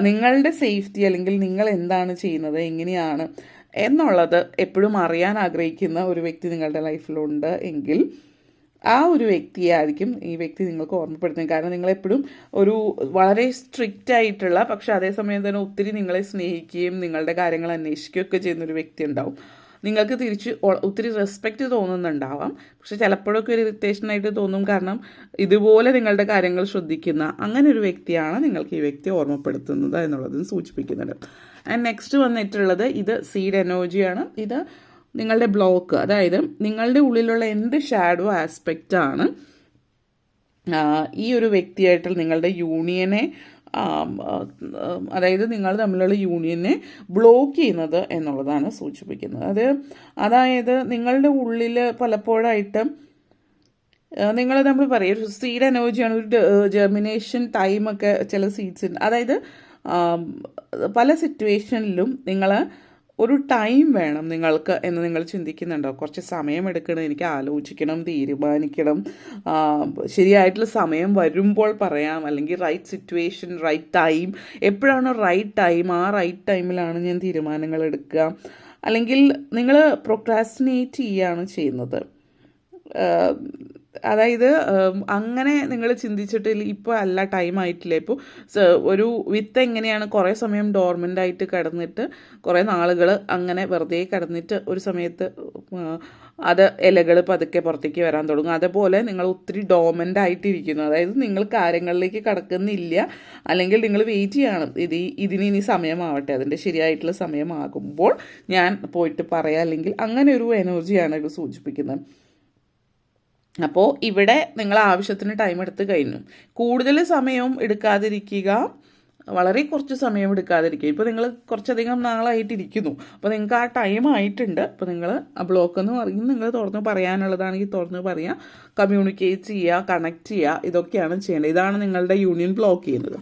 നിങ്ങളുടെ സേഫ്റ്റി അല്ലെങ്കിൽ നിങ്ങൾ എന്താണ് ചെയ്യുന്നത് എങ്ങനെയാണ് എന്നുള്ളത് എപ്പോഴും അറിയാൻ ആഗ്രഹിക്കുന്ന ഒരു വ്യക്തി നിങ്ങളുടെ ലൈഫിലുണ്ട് എങ്കിൽ ആ ഒരു വ്യക്തിയായിരിക്കും ഈ വ്യക്തി നിങ്ങൾക്ക് ഓർമ്മപ്പെടുത്തുന്നത്. കാരണം നിങ്ങളെപ്പോഴും ഒരു വളരെ സ്ട്രിക്റ്റ് ആയിട്ടുള്ള പക്ഷെ അതേസമയം തന്നെ ഒത്തിരി നിങ്ങളെ സ്നേഹിക്കുകയും നിങ്ങളുടെ കാര്യങ്ങൾ അന്വേഷിക്കുകയൊക്കെ ചെയ്യുന്ന ഒരു വ്യക്തി ഉണ്ടാവും. നിങ്ങൾക്ക് തിരിച്ച് ഒത്തിരി റെസ്പെക്റ്റ് തോന്നുന്നുണ്ടാവാം. പക്ഷെ ചിലപ്പോഴൊക്കെ ഒരു ഇറിറ്റേഷൻ ആയിട്ട് തോന്നും. കാരണം ഇതുപോലെ നിങ്ങളുടെ കാര്യങ്ങൾ ശ്രദ്ധിക്കുന്ന അങ്ങനെ ഒരു വ്യക്തിയാണ് നിങ്ങൾക്ക് ഈ വ്യക്തി ഓർമ്മപ്പെടുത്തുന്നത് എന്നുള്ളത് സൂചിപ്പിക്കുന്നുണ്ട്. ആൻഡ് നെക്സ്റ്റ് വന്നിട്ടുള്ളത് ഇത് സീഡ് എനർജിയാണ് ഇത് നിങ്ങളുടെ ബ്ലോക്ക് അതായത് നിങ്ങളുടെ ഉള്ളിലുള്ള എന്ത് ഷാഡോ ആസ്പെക്റ്റ് ആണ് ഈ ഒരു വ്യക്തിയായിട്ട് നിങ്ങളുടെ യൂണിയനെ അതായത് നിങ്ങൾ തമ്മിലുള്ള യൂണിയനെ ബ്ലോക്ക് ചെയ്യുന്നത് എന്നുള്ളതാണ് സൂചിപ്പിക്കുന്നത്. അത് അതായത് നിങ്ങളുടെ ഉള്ളിൽ പലപ്പോഴായിട്ട് നിങ്ങൾ നമ്മൾ പറയും ഒരു സീഡ് എനർജിയാണ് ഒരു ജെർമിനേഷൻ ടൈമൊക്കെ ചില സീഡ്സിന് അതായത് പല സിറ്റുവേഷനിലും നിങ്ങൾ ഒരു ടൈം വേണം നിങ്ങൾക്ക് എന്ന് നിങ്ങൾ ചിന്തിക്കുന്നുണ്ടോ? കുറച്ച് സമയം എടുക്കണം എനിക്ക് ആലോചിക്കണം തീരുമാനിക്കണം. ശരിയായിട്ടുള്ള സമയം വരുമ്പോൾ പറയാം. അല്ലെങ്കിൽ റൈറ്റ് സിറ്റുവേഷൻ റൈറ്റ് ടൈം എപ്പോഴാണോ റൈറ്റ് ടൈം ആ റൈറ്റ് ടൈമിലാണ് ഞാൻ തീരുമാനങ്ങൾ എടുക്കുക. അല്ലെങ്കിൽ നിങ്ങൾ പ്രൊക്രാസ്റ്റിനേറ്റ് ചെയ്യുകയാണ് ചെയ്യുന്നത്. അതായത് അങ്ങനെ നിങ്ങൾ ചിന്തിച്ചിട്ടില്ല ഇപ്പോൾ അല്ല ടൈം ആയിട്ടില്ല. ഇപ്പോൾ ഒരു വിത്ത് എങ്ങനെയാണ്? കുറേ സമയം ഡോർമെന്റ് ആയിട്ട് കിടന്നിട്ട് കുറേ നാളുകൾ അങ്ങനെ വെറുതെ കിടന്നിട്ട് ഒരു സമയത്ത് അത് ഇലകൾ പതുക്കെ പുറത്തേക്ക് വരാൻ തുടങ്ങും. അതുപോലെ നിങ്ങൾ ഒത്തിരി ഡോമന്റ് ആയിട്ടിരിക്കുന്നു. അതായത് നിങ്ങൾ കാര്യങ്ങളിലേക്ക് കടക്കുന്നില്ല. അല്ലെങ്കിൽ നിങ്ങൾ വെയിറ്റ് ചെയ്യണം. ഇത് ഇതിന് ഇനി സമയമാവട്ടെ. അതിന്റെ ശരിയായിട്ടുള്ള സമയമാകുമ്പോൾ ഞാൻ പോയിട്ട് പറയാം. അല്ലെങ്കിൽ അങ്ങനെ ഒരു എനർജിയാണ് ഇത് സൂചിപ്പിക്കുന്നത്. അപ്പോൾ ഇവിടെ നിങ്ങൾ ആവശ്യത്തിന് ടൈം എടുത്ത് കഴിഞ്ഞു. കൂടുതൽ സമയവും എടുക്കാതിരിക്കുക വളരെ കുറച്ച് സമയം എടുക്കാതിരിക്കുക. ഇപ്പോൾ നിങ്ങൾ കുറച്ചധികം നാളായിട്ടിരിക്കുന്നു. അപ്പോൾ നിങ്ങൾക്ക് ആ ടൈം ആയിട്ടുണ്ട്. അപ്പോൾ നിങ്ങൾ ആ ബ്ലോക്ക് എന്ന് പറയും നിങ്ങൾ തുറന്ന് പറയാനുള്ളതാണെങ്കിൽ തുറന്ന് പറയുക കമ്മ്യൂണിക്കേറ്റ് ചെയ്യുക കണക്ട് ചെയ്യുക ഇതൊക്കെയാണ് ചെയ്യേണ്ടത്. ഇതാണ് നിങ്ങളുടെ യൂണിയൻ ബ്ലോക്ക് ചെയ്യുന്നത്.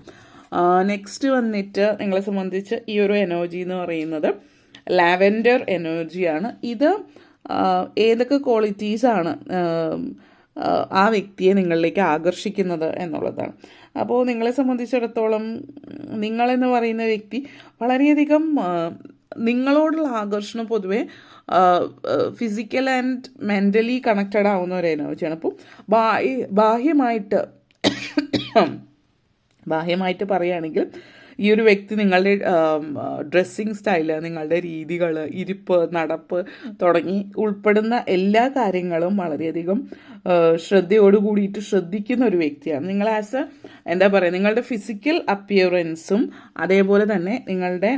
നെക്സ്റ്റ് വന്നിട്ട് നിങ്ങളെ സംബന്ധിച്ച് ഈ ഒരു എനർജി എന്ന് പറയുന്നത് ലാവൻഡർ എനർജിയാണ് ഇത് ഏതൊക്കെ ക്വാളിറ്റീസാണ് ആ വ്യക്തിയെ നിങ്ങളിലേക്ക് ആകർഷിക്കുന്നത് എന്നുള്ളതാണ്. അപ്പോൾ നിങ്ങളെ സംബന്ധിച്ചിടത്തോളം നിങ്ങളെന്ന് പറയുന്ന വ്യക്തി വളരെയധികം നിങ്ങളോടുള്ള ആകർഷണം പൊതുവെ ഫിസിക്കൽ ആൻഡ് മെന്റലി കണക്റ്റഡ് ആവുന്ന ഒരു എനർജിയാണ് അപ്പോൾ ബാഹ്യ ബാഹ്യമായിട്ട് ബാഹ്യമായിട്ട് പറയുകയാണെങ്കിൽ ഈ ഒരു വ്യക്തി നിങ്ങളുടെ ഡ്രസ്സിങ് സ്റ്റൈൽ നിങ്ങളുടെ രീതികൾ ഇരിപ്പ് നടപ്പ് തുടങ്ങി ഉൾപ്പെടുന്ന എല്ലാ കാര്യങ്ങളും വളരെയധികം ശ്രദ്ധയോട് കൂടിയിട്ട് ശ്രദ്ധിക്കുന്ന ഒരു വ്യക്തിയാണ്. നിങ്ങൾ ആസ് എന്താ പറയുക നിങ്ങളുടെ ഫിസിക്കൽ അപ്പിയറൻസും അതേപോലെ തന്നെ നിങ്ങളുടെ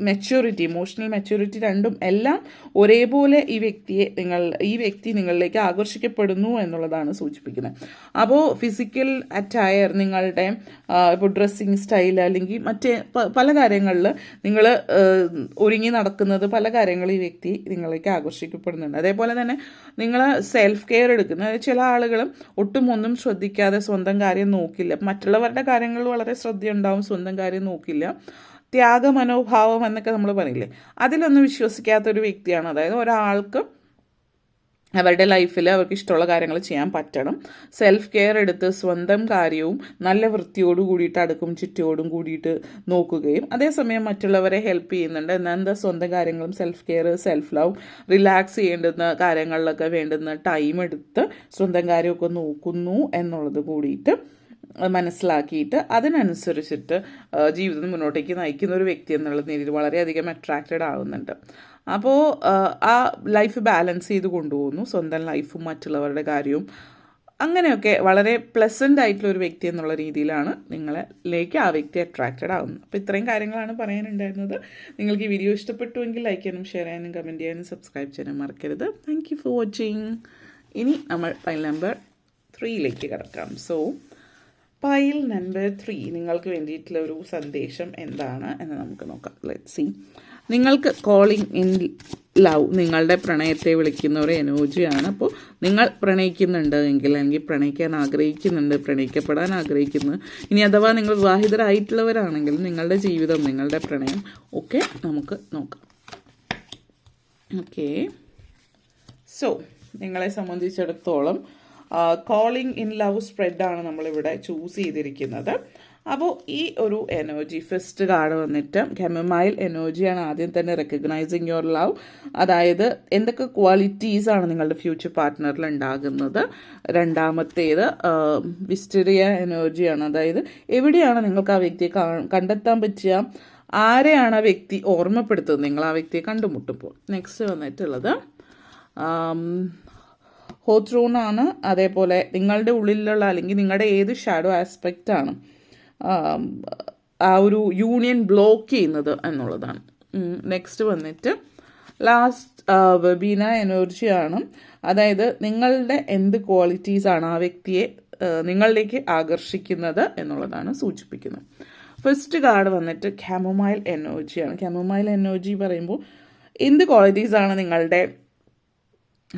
മെച്യൂരിറ്റി ഇമോഷണൽ മെച്യൂരിറ്റി രണ്ടും എല്ലാം ഒരേപോലെ ഈ വ്യക്തിയെ നിങ്ങൾ ഈ വ്യക്തി നിങ്ങളിലേക്ക് ആകർഷിക്കപ്പെടുന്നു എന്നുള്ളതാണ് സൂചിപ്പിക്കുന്നത്. അപ്പോൾ ഫിസിക്കൽ അറ്റയർ നിങ്ങളുടെ ഇപ്പോൾ ഡ്രസ്സിങ് സ്റ്റൈൽ അല്ലെങ്കിൽ മറ്റേ പല കാര്യങ്ങളിൽ നിങ്ങൾ ഒരുങ്ങി നടക്കുന്നത് പല കാര്യങ്ങളും ഈ വ്യക്തി നിങ്ങളിലേക്ക് ആകർഷിക്കപ്പെടുന്നുണ്ട്. അതേപോലെ തന്നെ നിങ്ങൾ സെൽഫ് കെയർ എടുക്കുന്ന ചില ആളുകൾ ഒട്ടും ഒന്നും ശ്രദ്ധിക്കാതെ സ്വന്തം കാര്യം നോക്കില്ല. മറ്റുള്ളവരുടെ കാര്യങ്ങൾ വളരെ ശ്രദ്ധയുണ്ടാവും സ്വന്തം കാര്യം നോക്കില്ല. ത്യാഗ മനോഭാവം എന്നൊക്കെ നമ്മൾ പറയില്ലേ? അതിലൊന്നും വിശ്വസിക്കാത്തൊരു വ്യക്തിയാണ്. അതായത് ഒരാൾക്ക് അവരുടെ ലൈഫിൽ അവർക്ക് ഇഷ്ടമുള്ള കാര്യങ്ങൾ ചെയ്യാൻ പറ്റണം. സെൽഫ് കെയർ എടുത്ത് സ്വന്തം കാര്യവും നല്ല വൃത്തിയോട് കൂടിയിട്ട് അടുക്കും ചുറ്റോടും കൂടിയിട്ട് നോക്കുകയും അതേസമയം മറ്റുള്ളവരെ ഹെൽപ്പ് ചെയ്യുന്നുണ്ട്. എന്നാൽ എന്താ സ്വന്തം കാര്യങ്ങളും self care self love relax ചെയ്യേണ്ടുന്ന കാര്യങ്ങളിലൊക്കെ വേണ്ടുന്ന ടൈം എടുത്ത് സ്വന്തം കാര്യമൊക്കെ നോക്കുന്നു എന്നുള്ളത് കൂടിയിട്ട് മനസ്സിലാക്കിയിട്ട് അതിനനുസരിച്ചിട്ട് ജീവിതം മുന്നോട്ടേക്ക് നയിക്കുന്ന ഒരു വ്യക്തി എന്നുള്ള രീതിയിൽ വളരെയധികം അട്രാക്റ്റഡ് ആവുന്നുണ്ട്. അപ്പോൾ ആ ലൈഫ് ബാലൻസ് ചെയ്ത് കൊണ്ടുപോകുന്നു. സ്വന്തം ലൈഫും മറ്റുള്ളവരുടെ കാര്യവും. അങ്ങനെയൊക്കെ വളരെ പ്ലസന്റ് ആയിട്ടുള്ള ഒരു വ്യക്തി എന്നുള്ള രീതിയിലാണ് നിങ്ങളിലേക്ക് ആ വ്യക്തി അട്രാക്റ്റഡ് ആവുന്നത്. അപ്പോൾ ഇത്രയും കാര്യങ്ങളാണ് പറയാനുണ്ടായിരുന്നത്. നിങ്ങൾക്ക് ഈ വീഡിയോ ഇഷ്ടപ്പെട്ടുവെങ്കിൽ ലൈക്ക് ചെയ്യാനും ഷെയർ ചെയ്യാനും കമന്റ് ചെയ്യാനും സബ്സ്ക്രൈബ് ചെയ്യാനും മറക്കരുത്. താങ്ക് യു ഫോർ വാച്ചിങ് ഇനി നമ്മൾ ഫൈൽ നമ്പർ ത്രീയിലേക്ക് കിടക്കാം. സോ പൈൽ നമ്പർ ത്രീ നിങ്ങൾക്ക് വേണ്ടിയിട്ടുള്ള ഒരു സന്ദേശം എന്താണ് എന്ന് നമുക്ക് നോക്കാം. ലെറ്റ് സീ നിങ്ങൾക്ക് കോളിംഗ് ഇൻ ലവ് നിങ്ങളുടെ പ്രണയത്തെ വിളിക്കുന്ന ഒരു എനർജിയാണ് അപ്പോൾ നിങ്ങൾ പ്രണയിക്കുന്നുണ്ട് എങ്കിൽ അല്ലെങ്കിൽ പ്രണയിക്കാൻ ആഗ്രഹിക്കുന്നുണ്ട് പ്രണയിക്കപ്പെടാൻ ആഗ്രഹിക്കുന്നു ഇനി അഥവാ നിങ്ങൾ വിവാഹിതരായിട്ടുള്ളവരാണെങ്കിൽ നിങ്ങളുടെ ജീവിതം നിങ്ങളുടെ പ്രണയം ഒക്കെ നമുക്ക് നോക്കാം. ഓക്കെ സോ നിങ്ങളെ സംബന്ധിച്ചിടത്തോളം കോളിംഗ് ഇൻ ലവ് സ്പ്രെഡാണ് നമ്മളിവിടെ ചൂസ് ചെയ്തിരിക്കുന്നത്. അപ്പോൾ ഈ ഒരു എനർജി ഫസ്റ്റ് കാർഡ് വന്നിട്ട് കെമമൈൽ എനർജിയാണ് ആദ്യം തന്നെ റെക്കഗ്നൈസിങ് യുവർ ലവ് അതായത് എന്തൊക്കെ ക്വാളിറ്റീസ് ആണ് നിങ്ങളുടെ ഫ്യൂച്ചർ പാർട്ട്ണറിൽ ഉണ്ടാകുന്നത്. രണ്ടാമത്തേത് വിസ്റ്ററിയ എനർജിയാണ് അതായത് എവിടെയാണ് നിങ്ങൾക്ക് ആ വ്യക്തിയെ കണ്ടെത്താൻ പറ്റുക? ആരെയാണ് ആ വ്യക്തി ഓർമ്മപ്പെടുത്തുന്നത്? നിങ്ങൾ ആ വ്യക്തിയെ കണ്ടുമുട്ടുമ്പോൾ. നെക്സ്റ്റ് വന്നിട്ടുള്ളത് ഹോത്രൂൺ ആണ് അതേപോലെ നിങ്ങളുടെ ഉള്ളിലുള്ള അല്ലെങ്കിൽ നിങ്ങളുടെ ഏത് ഷാഡോ ആസ്പെക്റ്റ് ആണ് ആ ഒരു യൂണിയൻ ബ്ലോക്ക് ചെയ്യുന്നത് എന്നുള്ളതാണ്. നെക്സ്റ്റ് വന്നിട്ട് ലാസ്റ്റ് വെബീന എനർജിയാണ് അതായത് നിങ്ങളുടെ എന്ത് ക്വാളിറ്റീസ് ആണ് ആ വ്യക്തിയെ നിങ്ങളിലേക്ക് ആകർഷിക്കുന്നത് എന്നുള്ളതാണ് സൂചിപ്പിക്കുന്നത്. ഫസ്റ്റ് കാർഡ് വന്നിട്ട് ക്യാമോമൈൽ എനർജിയാണ് ക്യാമോമൈൽ എനർജി പറയുമ്പോൾ എന്ത് ക്വാളിറ്റീസ് ആണ് നിങ്ങളുടെ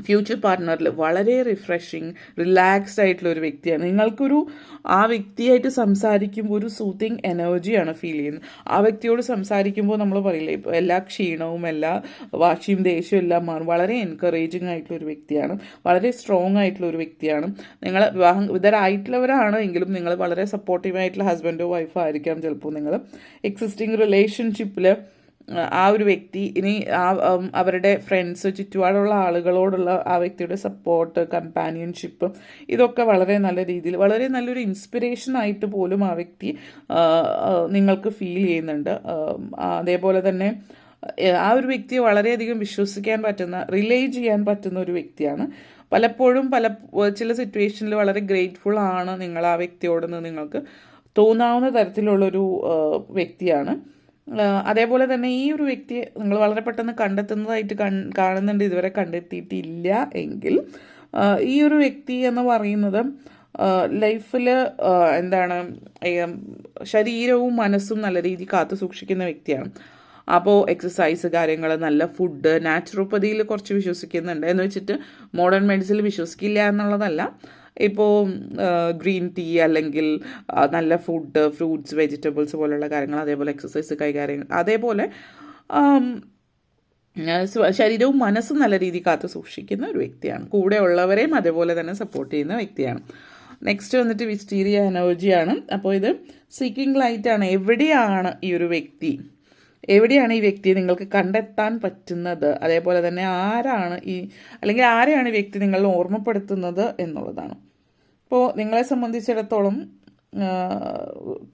ഫ്യൂച്ചർ പാർട്ട്ണറിൽ വളരെ റിഫ്രഷിങ് റിലാക്സ്ഡ് ആയിട്ടുള്ള ഒരു വ്യക്തിയാണ്. നിങ്ങൾക്കൊരു ആ വ്യക്തിയായിട്ട് സംസാരിക്കുമ്പോൾ ഒരു സൂത്തിങ് എനർജിയാണ് ഫീൽ ചെയ്യുന്നത്. ആ വ്യക്തിയോട് സംസാരിക്കുമ്പോൾ നമ്മൾ പറയില്ലേ ഇപ്പോൾ എല്ലാ ക്ഷീണവും എല്ലാ വാശിയും ദേഷ്യവും എല്ലാം മാറും. വളരെ എൻകറേജിങ് ആയിട്ടുള്ള ഒരു വ്യക്തിയാണ്. വളരെ സ്ട്രോങ് ആയിട്ടുള്ള ഒരു വ്യക്തിയാണ്. നിങ്ങൾ വിവാഹം വിധരായിട്ടുള്ളവരാണ് എങ്കിലും നിങ്ങൾ വളരെ സപ്പോർട്ടീവ് ആയിട്ടുള്ള ഹസ്ബൻഡോ വൈഫോ ആയിരിക്കാം ചിലപ്പോൾ നിങ്ങൾ എക്സിസ്റ്റിംഗ് റിലേഷൻഷിപ്പിൽ ആ ഒരു വ്യക്തി ഇനി ആ അവരുടെ ഫ്രണ്ട്സ് ചുറ്റുപാടുള്ള ആളുകളോടുള്ള ആ വ്യക്തിയുടെ സപ്പോർട്ട് കമ്പാനിയൻഷിപ്പ് ഇതൊക്കെ വളരെ നല്ല രീതിയിൽ വളരെ നല്ലൊരു ഇൻസ്പിറേഷൻ ആയിട്ട് പോലും ആ വ്യക്തി നിങ്ങൾക്ക് ഫീൽ ചെയ്യുന്നുണ്ട്. അതേപോലെ തന്നെ ആ ഒരു വ്യക്തിയെ വളരെയധികം വിശ്വസിക്കാൻ പറ്റുന്ന റിലേ ചെയ്യാൻ പറ്റുന്ന ഒരു വ്യക്തിയാണ്. പലപ്പോഴും പല ചില സിറ്റുവേഷനിൽ വളരെ ഗ്രേറ്റ്ഫുൾ ആണ് നിങ്ങൾ ആ വ്യക്തിയോടെന്ന് നിങ്ങൾക്ക് തോന്നാവുന്ന തരത്തിലുള്ളൊരു വ്യക്തിയാണ്. അതേപോലെ തന്നെ ഈ ഒരു വ്യക്തിയെ നിങ്ങൾ വളരെ പെട്ടെന്ന് കണ്ടെത്തുന്നതായിട്ട് കാണുന്നുണ്ട്. ഇതുവരെ കണ്ടെത്തിയിട്ടില്ല എങ്കിൽ. ഈ ഒരു വ്യക്തി എന്ന് പറയുന്നത് ലൈഫിൽ എന്താണ് ശരീരവും മനസ്സും നല്ല രീതിയിൽ കാത്തു സൂക്ഷിക്കുന്ന വ്യക്തിയാണ്. അപ്പോൾ എക്സസൈസ് കാര്യങ്ങൾ നല്ല ഫുഡ് നാച്ചുറോപ്പതിയിൽ കുറച്ച് വിശ്വസിക്കുന്നുണ്ട് എന്ന് വെച്ചിട്ട് മോഡേൺ മെഡിസിനിൽ വിശ്വസിക്കില്ല എന്നുള്ളതല്ല. ഇപ്പോൾ ഗ്രീൻ ടീ അല്ലെങ്കിൽ നല്ല ഫുഡ് ഫ്രൂട്ട്സ് വെജിറ്റബിൾസ് പോലുള്ള കാര്യങ്ങൾ അതേപോലെ എക്സസൈസ് കൈകാര്യങ്ങൾ അതേപോലെ ശരീരവും മനസ്സും നല്ല രീതിയിൽ കാത്തു സൂക്ഷിക്കുന്ന ഒരു വ്യക്തിയാണ്. കൂടെ ഉള്ളവരെയും അതേപോലെ തന്നെ സപ്പോർട്ട് ചെയ്യുന്ന വ്യക്തിയാണ്. നെക്സ്റ്റ് വന്നിട്ട് വിസ്റ്റീരിയ എനർജിയാണ് അപ്പോൾ ഇത് സീക്കിംഗ് ആണ്. എവിടെയാണ് ഈ ഒരു വ്യക്തി? എവിടെയാണ് ഈ വ്യക്തിയെ നിങ്ങൾക്ക് കണ്ടെത്താൻ പറ്റുന്നത്? അതേപോലെ തന്നെ ആരാണ് ഈ അല്ലെങ്കിൽ ആരെയാണ് ഈ വ്യക്തി നിങ്ങളെ ഓർമ്മപ്പെടുത്തുന്നത് എന്നുള്ളതാണ്. ഇപ്പോൾ നിങ്ങളെ സംബന്ധിച്ചിടത്തോളം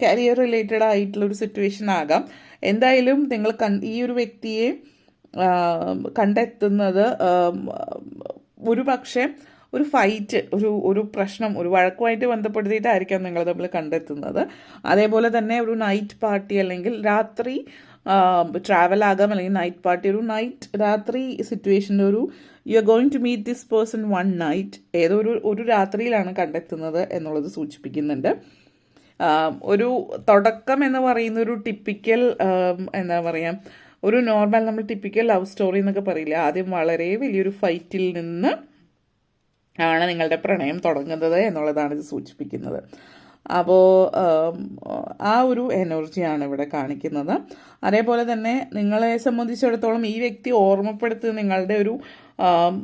കരിയർ റിലേറ്റഡ് ആയിട്ടുള്ളൊരു സിറ്റുവേഷൻ ആകാം. എന്തായാലും നിങ്ങൾ കൺ ഈ ഒരു വ്യക്തിയെ കണ്ടെത്തുന്നത് ഒരു പക്ഷേ ഒരു ഫൈറ്റ് ഒരു ഒരു പ്രശ്നം ഒരു വഴക്കുമായിട്ട് ബന്ധപ്പെടുത്തിയിട്ടായിരിക്കാം നിങ്ങൾ തമ്മിൽ കണ്ടെത്തുന്നത്. അതേപോലെ തന്നെ ഒരു നൈറ്റ് പാർട്ടി അല്ലെങ്കിൽ രാത്രി ട്രാവൽ ആകാം. അല്ലെങ്കിൽ നൈറ്റ് പാർട്ടി ഒരു നൈറ്റ് രാത്രി സിറ്റുവേഷന്റെ ഒരു you are going to meet this person one night ഏതോ ഒരു ഒരു രാത്രിയിലാണ് കണ്ടെത്തുന്നത് എന്നുള്ളത് സൂചിപ്പിക്കുന്നുണ്ട്. ഒരു തുടക്കം എന്ന് പറയുന്ന ഒരു ടിപ്പിക്കൽ എന്താ പറയുക ഒരു നോർമൽ നമ്മൾ ടിപ്പിക്കൽ ലവ് സ്റ്റോറി എന്നൊക്കെ പറയില്ല? ആദ്യം വളരെ വലിയൊരു ഫൈറ്റിൽ നിന്ന് ആണ് നിങ്ങളുടെ പ്രണയം തുടങ്ങുന്നത് എന്നുള്ളതാണ് ഇത് സൂചിപ്പിക്കുന്നത്. അപ്പോൾ ആ ഒരു എനർജിയാണ് ഇവിടെ കാണിക്കുന്നത്. അതേപോലെ തന്നെ നിങ്ങളെ സംബന്ധിച്ചിടത്തോളം ഈ വ്യക്തി ഓർമ്മപ്പെടുത്തുന്ന നിങ്ങളുടെ ഒരു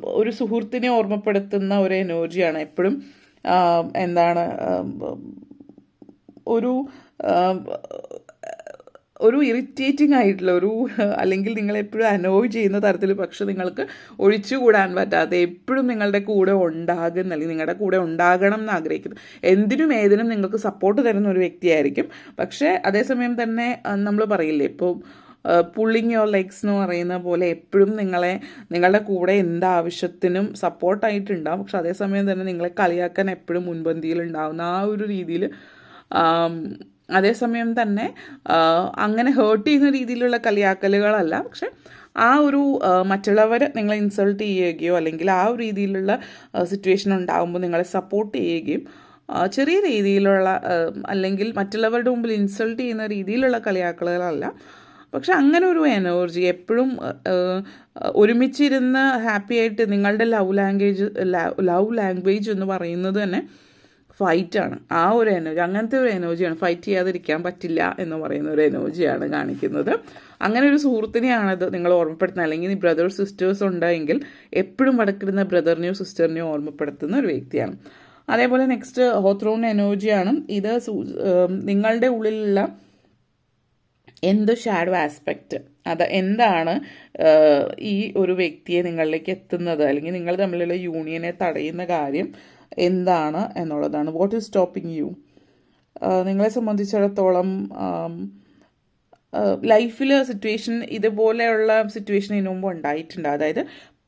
ഒരു സുഹൃത്തിനെ ഓർമ്മപ്പെടുത്തുന്ന ഒരു എനർജിയാണ്. എപ്പോഴും എന്താണ് ഒരു ഒരു ഇറിറ്റേറ്റിംഗ് ആയിട്ടുള്ള ഒരു അല്ലെങ്കിൽ നിങ്ങളെപ്പോഴും അനോയ് ചെയ്യുന്ന തരത്തിൽ പക്ഷെ നിങ്ങൾക്ക് ഒഴിച്ചുകൂടാൻ പറ്റാത്ത എപ്പോഴും നിങ്ങളുടെ കൂടെ ഉണ്ടാകുന്ന അല്ലെങ്കിൽ നിങ്ങളുടെ കൂടെ ഉണ്ടാകണം എന്ന് ആഗ്രഹിക്കുന്നു എന്തിനും ഏതിനും നിങ്ങൾക്ക് സപ്പോർട്ട് തരുന്ന ഒരു വ്യക്തിയായിരിക്കും. പക്ഷേ അതേസമയം തന്നെ നമ്മൾ പറയില്ലേ ഇപ്പോൾ പുള്ളിങ് യോർ ലെഗ്സ് എന്ന് പറയുന്ന പോലെ എപ്പോഴും നിങ്ങളെ നിങ്ങളുടെ കൂടെ എന്താവശ്യത്തിനും സപ്പോർട്ടായിട്ടുണ്ടാവും പക്ഷെ അതേസമയം തന്നെ നിങ്ങളെ കളിയാക്കാൻ എപ്പോഴും മുൻപന്തിയിൽ ഉണ്ടാവുന്ന ആ ഒരു രീതിയിൽ അതേസമയം തന്നെ അങ്ങനെ ഹേർട്ട് ചെയ്യുന്ന രീതിയിലുള്ള കളിയാക്കലുകളല്ല. പക്ഷെ ആ ഒരു മറ്റുള്ളവർ നിങ്ങളെ ഇൻസൾട്ട് ചെയ്യുകയോ അല്ലെങ്കിൽ ആ രീതിയിലുള്ള സിറ്റുവേഷൻ ഉണ്ടാകുമ്പോൾ നിങ്ങളെ സപ്പോർട്ട് ചെയ്യുകയും ചെറിയ രീതിയിലുള്ള അല്ലെങ്കിൽ മറ്റുള്ളവരുടെ മുമ്പിൽ ഇൻസൾട്ട് ചെയ്യുന്ന രീതിയിലുള്ള കളിയാക്കലുകളല്ല. പക്ഷെ അങ്ങനെ ഒരു എനർജി എപ്പോഴും ഒരുമിച്ചിരുന്ന് ഹാപ്പി ആയിട്ട് നിങ്ങളുടെ ലവ് ലാംഗ്വേജ് ലവ് ലാംഗ്വേജ് എന്ന് പറയുന്നത് തന്നെ ഫൈറ്റാണ് ആ ഒരു എനർജി അങ്ങനത്തെ ഒരു എനർജിയാണ് ഫൈറ്റ് ചെയ്യാതിരിക്കാൻ പറ്റില്ല എന്ന് പറയുന്ന ഒരു എനർജിയാണ് കാണിക്കുന്നത്. അങ്ങനെ ഒരു സുഹൃത്തിനെയാണത് നിങ്ങൾ ഓർമ്മപ്പെടുത്തുന്നത്. അല്ലെങ്കിൽ ബ്രദർ സിസ്റ്റേഴ്സ് ഉണ്ടെങ്കിൽ എപ്പോഴും വടക്കിടുന്ന ബ്രദറിനെയോ സിസ്റ്ററിനെയോ ഓർമ്മപ്പെടുത്തുന്ന ഒരു വ്യക്തിയാണ്. അതേപോലെ നെക്സ്റ്റ് ഹോത്രോൺ എനർജിയാണ് ഇത് നിങ്ങളുടെ ഉള്ളിലുള്ള എന്ത് ഷാഡോ ആസ്പെക്റ്റ് അത് എന്താണ് ഈ ഒരു വ്യക്തിയെ നിങ്ങളിലേക്ക് എത്തുന്നത്? അല്ലെങ്കിൽ നിങ്ങൾ തമ്മിലുള്ള യൂണിയനെ തടയുന്ന കാര്യം എന്താണ് എന്നുള്ളതാണ്. വാട്ട് ഈസ് സ്റ്റോപ്പിംഗ് യു നിങ്ങളെ സംബന്ധിച്ചിടത്തോളം ലൈഫിൽ സിറ്റുവേഷൻ ഇതുപോലെയുള്ള സിറ്റുവേഷൻ ഇതിനു മുമ്പ് ഉണ്ടായിട്ടുണ്ട്. അതായത്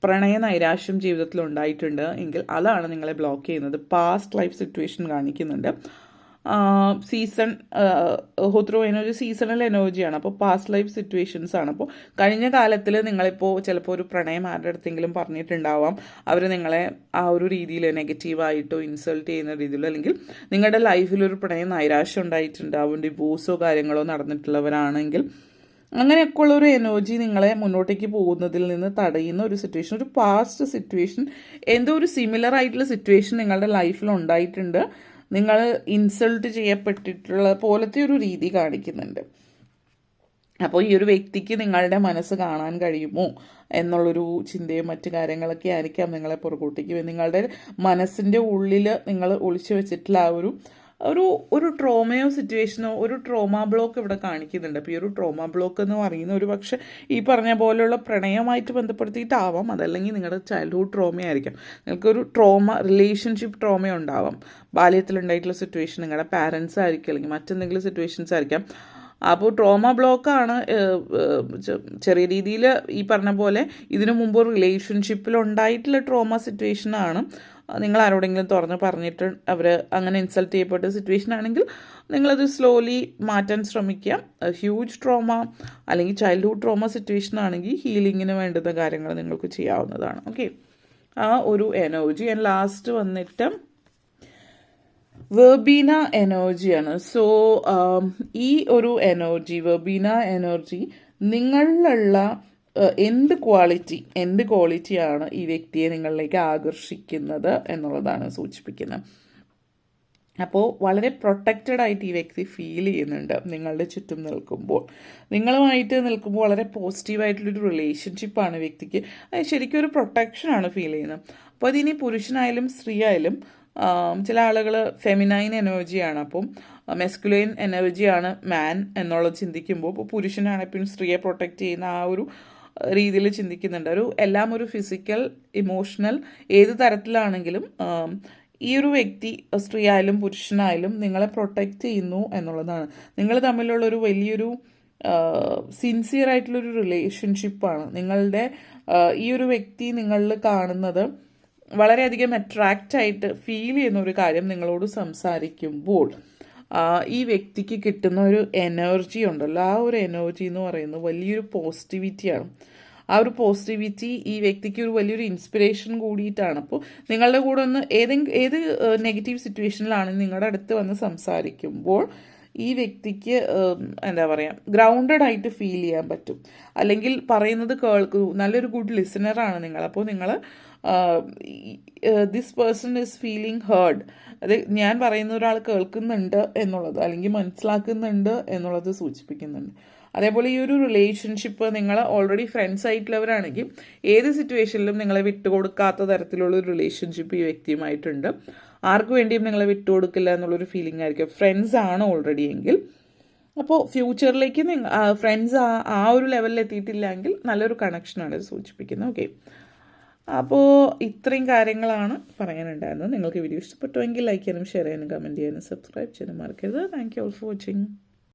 പ്രണയ നൈരാശ്യം ജീവിതത്തിൽ ഉണ്ടായിട്ടുണ്ട് എങ്കിൽ അതാണ് നിങ്ങളെ ബ്ലോക്ക് ചെയ്യുന്നത്. പാസ്റ്റ് ലൈഫ് സിറ്റുവേഷൻ കാണിക്കുന്നുണ്ട്. സീസൺ ഹോത്രോ എനർജി സീസണൽ എനർജിയാണ് അപ്പോൾ പാസ്റ്റ് ലൈഫ് സിറ്റുവേഷൻസ് ആണ്. അപ്പോൾ കഴിഞ്ഞ കാലത്തിൽ നിങ്ങളിപ്പോൾ ചിലപ്പോൾ ഒരു പ്രണയം ആരുടെ അടുത്തെങ്കിലും പറഞ്ഞിട്ടുണ്ടാവാം. അവർ നിങ്ങളെ ആ ഒരു രീതിയിൽ നെഗറ്റീവായിട്ടോ ഇൻസൾട്ട് ചെയ്യുന്ന രീതിയിലോ അല്ലെങ്കിൽ നിങ്ങളുടെ ലൈഫിൽ ഒരു പ്രണയം നൈരാശ്യം ഉണ്ടായിട്ടുണ്ടാവും ഡിവോഴ്സോ കാര്യങ്ങളോ നടന്നിട്ടുള്ളവരാണെങ്കിൽ അങ്ങനെയൊക്കെ ഉള്ള ഒരു എനർജി നിങ്ങളെ മുന്നോട്ടേക്ക് പോകുന്നതിൽ നിന്ന് തടയുന്ന ഒരു സിറ്റുവേഷൻ ഒരു പാസ്റ്റ് സിറ്റുവേഷൻ എന്തോ ഒരു സിമിലർ ആയിട്ടുള്ള സിറ്റുവേഷൻ നിങ്ങളുടെ ലൈഫിൽ ഉണ്ടായിട്ടുണ്ട്. നിങ്ങൾ ഇൻസൾട്ട് ചെയ്യപ്പെട്ടിട്ടുള്ള പോലത്തെ ഒരു രീതി കാണിക്കുന്നുണ്ട്. അപ്പോൾ ഈ ഒരു വ്യക്തിക്ക് നിങ്ങളുടെ മനസ്സ് കാണാൻ കഴിയുമോ എന്നുള്ളൊരു ചിന്തയും മറ്റു കാര്യങ്ങളൊക്കെ ആയിരിക്കാം നിങ്ങളെ പുറകോട്ടേക്ക് നിങ്ങളുടെ മനസ്സിന്റെ ഉള്ളിൽ നിങ്ങൾ ഒളിച്ചു വെച്ചിട്ടുള്ള ആ ഒരു ഒരു ഒരു ട്രോമയോ സിറ്റുവേഷനോ ഒരു ട്രോമ ബ്ലോക്ക് ഇവിടെ കാണിക്കുന്നുണ്ട്. അപ്പോൾ ഈ ഒരു ട്രോമ ബ്ലോക്ക് എന്ന് പറയുന്ന ഒരു പക്ഷേ ഈ പറഞ്ഞ പോലെയുള്ള പ്രണയമായിട്ട് ബന്ധപ്പെടുത്തിയിട്ടാവാം. അതല്ലെങ്കിൽ നിങ്ങളുടെ ചൈൽഡ്ഹുഡ് ട്രോമ ആയിരിക്കാം. നിങ്ങൾക്കൊരു ട്രോമ റിലേഷൻഷിപ്പ് ട്രോമ ഉണ്ടാവാം. ബാല്യത്തിലുണ്ടായിട്ടുള്ള സിറ്റുവേഷൻ നിങ്ങളുടെ പാരൻസ് ആയിരിക്കും അല്ലെങ്കിൽ മറ്റെന്തെങ്കിലും സിറ്റുവേഷൻസ് ആയിരിക്കാം. അപ്പോൾ ട്രോമ ബ്ലോക്കാണ് ചെറിയ രീതിയിൽ ഈ പറഞ്ഞ പോലെ ഇതിനു മുമ്പ് റിലേഷൻഷിപ്പിൽ ഉണ്ടായിട്ടുള്ള ട്രോമ സിറ്റുവേഷനാണ് നിങ്ങൾ ആരോടെങ്കിലും തുറന്ന് പറഞ്ഞിട്ട് അവർ അങ്ങനെ ഇൻസൾട്ട് ചെയ്യപ്പെട്ട സിറ്റുവേഷൻ ആണെങ്കിൽ നിങ്ങളത് സ്ലോലി മാറ്റാൻ ശ്രമിക്കുക. ഹ്യൂജ് ട്രോമ അല്ലെങ്കിൽ ചൈൽഡ്ഹുഡ് ട്രോമ സിറ്റുവേഷൻ ആണെങ്കിൽ ഹീലിങ്ങിന് വേണ്ടുന്ന കാര്യങ്ങൾ നിങ്ങൾക്ക് ചെയ്യാവുന്നതാണ്. ഓക്കെ ആ ഒരു എനർജി ആൻഡ് ലാസ്റ്റ് വന്നിട്ട് വെർബീന എനർജിയാണ് സോ ഈ ഒരു എനർജി വെർബീന എനർജി നിങ്ങളിലുള്ള എന്ത് ക്വാളിറ്റി എന്ത് ക്വാളിറ്റിയാണ് ഈ വ്യക്തിയെ നിങ്ങളിലേക്ക് ആകർഷിക്കുന്നത് എന്നുള്ളതാണ് സൂചിപ്പിക്കുന്നത്. അപ്പോൾ വളരെ പ്രൊട്ടക്റ്റഡ് ആയിട്ട് ഈ വ്യക്തി ഫീൽ ചെയ്യുന്നുണ്ട്. നിങ്ങളുടെ ചുറ്റും നിൽക്കുമ്പോൾ. നിങ്ങളുമായിട്ട് നിൽക്കുമ്പോൾ വളരെ പോസിറ്റീവായിട്ടുള്ളൊരു റിലേഷൻഷിപ്പാണ് വ്യക്തിക്ക്. അത് ശരിക്കും ഒരു പ്രൊട്ടക്ഷനാണ് ഫീൽ ചെയ്യുന്നത്. അപ്പോൾ അതിനി പുരുഷനായാലും സ്ത്രീ ആയാലും ചില ആളുകൾ ഫെമിനൈൻ എനർജിയാണ് അപ്പം മെസ്കുലൈൻ എനർജിയാണ് മാൻ എന്നുള്ളത് ചിന്തിക്കുമ്പോൾ ഇപ്പോൾ പുരുഷനാണ് എപ്പോഴും സ്ത്രീയെ പ്രൊട്ടക്റ്റ് ചെയ്യുന്ന ആ ഒരു രീതിയിൽ ചിന്തിക്കുന്നുണ്ട്. ഒരു എല്ലാം ഒരു ഫിസിക്കൽ ഇമോഷണൽ ഏത് തരത്തിലാണെങ്കിലും ഈ ഒരു വ്യക്തി സ്ത്രീ ആയാലും പുരുഷനായാലും നിങ്ങളെ പ്രൊട്ടക്റ്റ് ചെയ്യുന്നു എന്നുള്ളതാണ്. നിങ്ങൾ തമ്മിലുള്ളൊരു വലിയൊരു സിൻസിയർ ആയിട്ടുള്ളൊരു റിലേഷൻഷിപ്പാണ് നിങ്ങളുടെ ഈ ഒരു വ്യക്തി നിങ്ങളിൽ കാണുന്നത് വളരെയധികം അട്രാക്റ്റ് ആയിട്ട് ഫീൽ ചെയ്യുന്ന ഒരു കാര്യം നിങ്ങളോട് സംസാരിക്കുമ്പോൾ. ഈ വ്യക്തിക്ക് കിട്ടുന്ന ഒരു എനർജി ഉണ്ടല്ലോ. ആ ഒരു എനർജി എന്ന് പറയുന്നത് വലിയൊരു പോസിറ്റിവിറ്റിയാണ് ആ ഒരു പോസിറ്റിവിറ്റി ഈ വ്യക്തിക്ക് ഒരു വലിയൊരു ഇൻസ്പിറേഷൻ കൂടിയിട്ടാണ്. അപ്പോൾ നിങ്ങളുടെ കൂടെ ഒന്ന് ഏതെങ്കിലും ഏത് നെഗറ്റീവ് സിറ്റുവേഷനിലാണ് നിങ്ങളുടെ അടുത്ത് വന്ന് സംസാരിക്കുമ്പോൾ ഈ വ്യക്തിക്ക് എന്താ പറയുക ഗ്രൗണ്ടഡ് ആയിട്ട് ഫീൽ ചെയ്യാൻ പറ്റും. അല്ലെങ്കിൽ പറയുന്നത് കേൾക്കൂ. നല്ലൊരു ഗുഡ് ലിസണറാണ് നിങ്ങൾ. അപ്പോൾ നിങ്ങൾ this person is feeling heard അത് ഞാൻ പറയുന്ന ഒരാൾ കേൾക്കുന്നുണ്ട് എന്നുള്ളത് അല്ലെങ്കിൽ മനസ്സിലാക്കുന്നുണ്ട് എന്നുള്ളത് സൂചിപ്പിക്കുന്നുണ്ട്. അതേപോലെ ഈ ഒരു റിലേഷൻഷിപ്പ് നിങ്ങൾ ഓൾറെഡി ഫ്രണ്ട്സ് ആയിട്ടുള്ളവരാണെങ്കിൽ ഏത് സിറ്റുവേഷനിലും നിങ്ങളെ വിട്ടുകൊടുക്കാത്ത തരത്തിലുള്ള ഒരു റിലേഷൻഷിപ്പ് ഈ വ്യക്തിയുമായിട്ടുണ്ട്. ആർക്കു വേണ്ടിയും നിങ്ങളെ വിട്ടുകൊടുക്കില്ല എന്നുള്ളൊരു ഫീലിംഗ് ആയിരിക്കും. ഫ്രണ്ട്സ് ആണ് ഓൾറെഡി എങ്കിൽ. അപ്പോൾ ഫ്യൂച്ചറിലേക്ക് നിങ്ങൾ ഫ്രണ്ട്സ് ആ ഒരു ലെവലിൽ എത്തിയിട്ടില്ലെങ്കിൽ നല്ലൊരു കണക്ഷനാണ് ഇത് സൂചിപ്പിക്കുന്നത്. ഓക്കെ അപ്പോൾ ഇത്രയും കാര്യങ്ങളാണ് പറയാനുണ്ടായിരുന്നത്. നിങ്ങൾക്ക് വീഡിയോ ഇഷ്ടപ്പെട്ടുവെങ്കിൽ ലൈക്ക് ചെയ്യാനും ഷെയർ ചെയ്യാനും കമന്റ് ചെയ്യാനും സബ്സ്ക്രൈബ് ചെയ്യാനും മറക്കരുത്. Thank you all for watching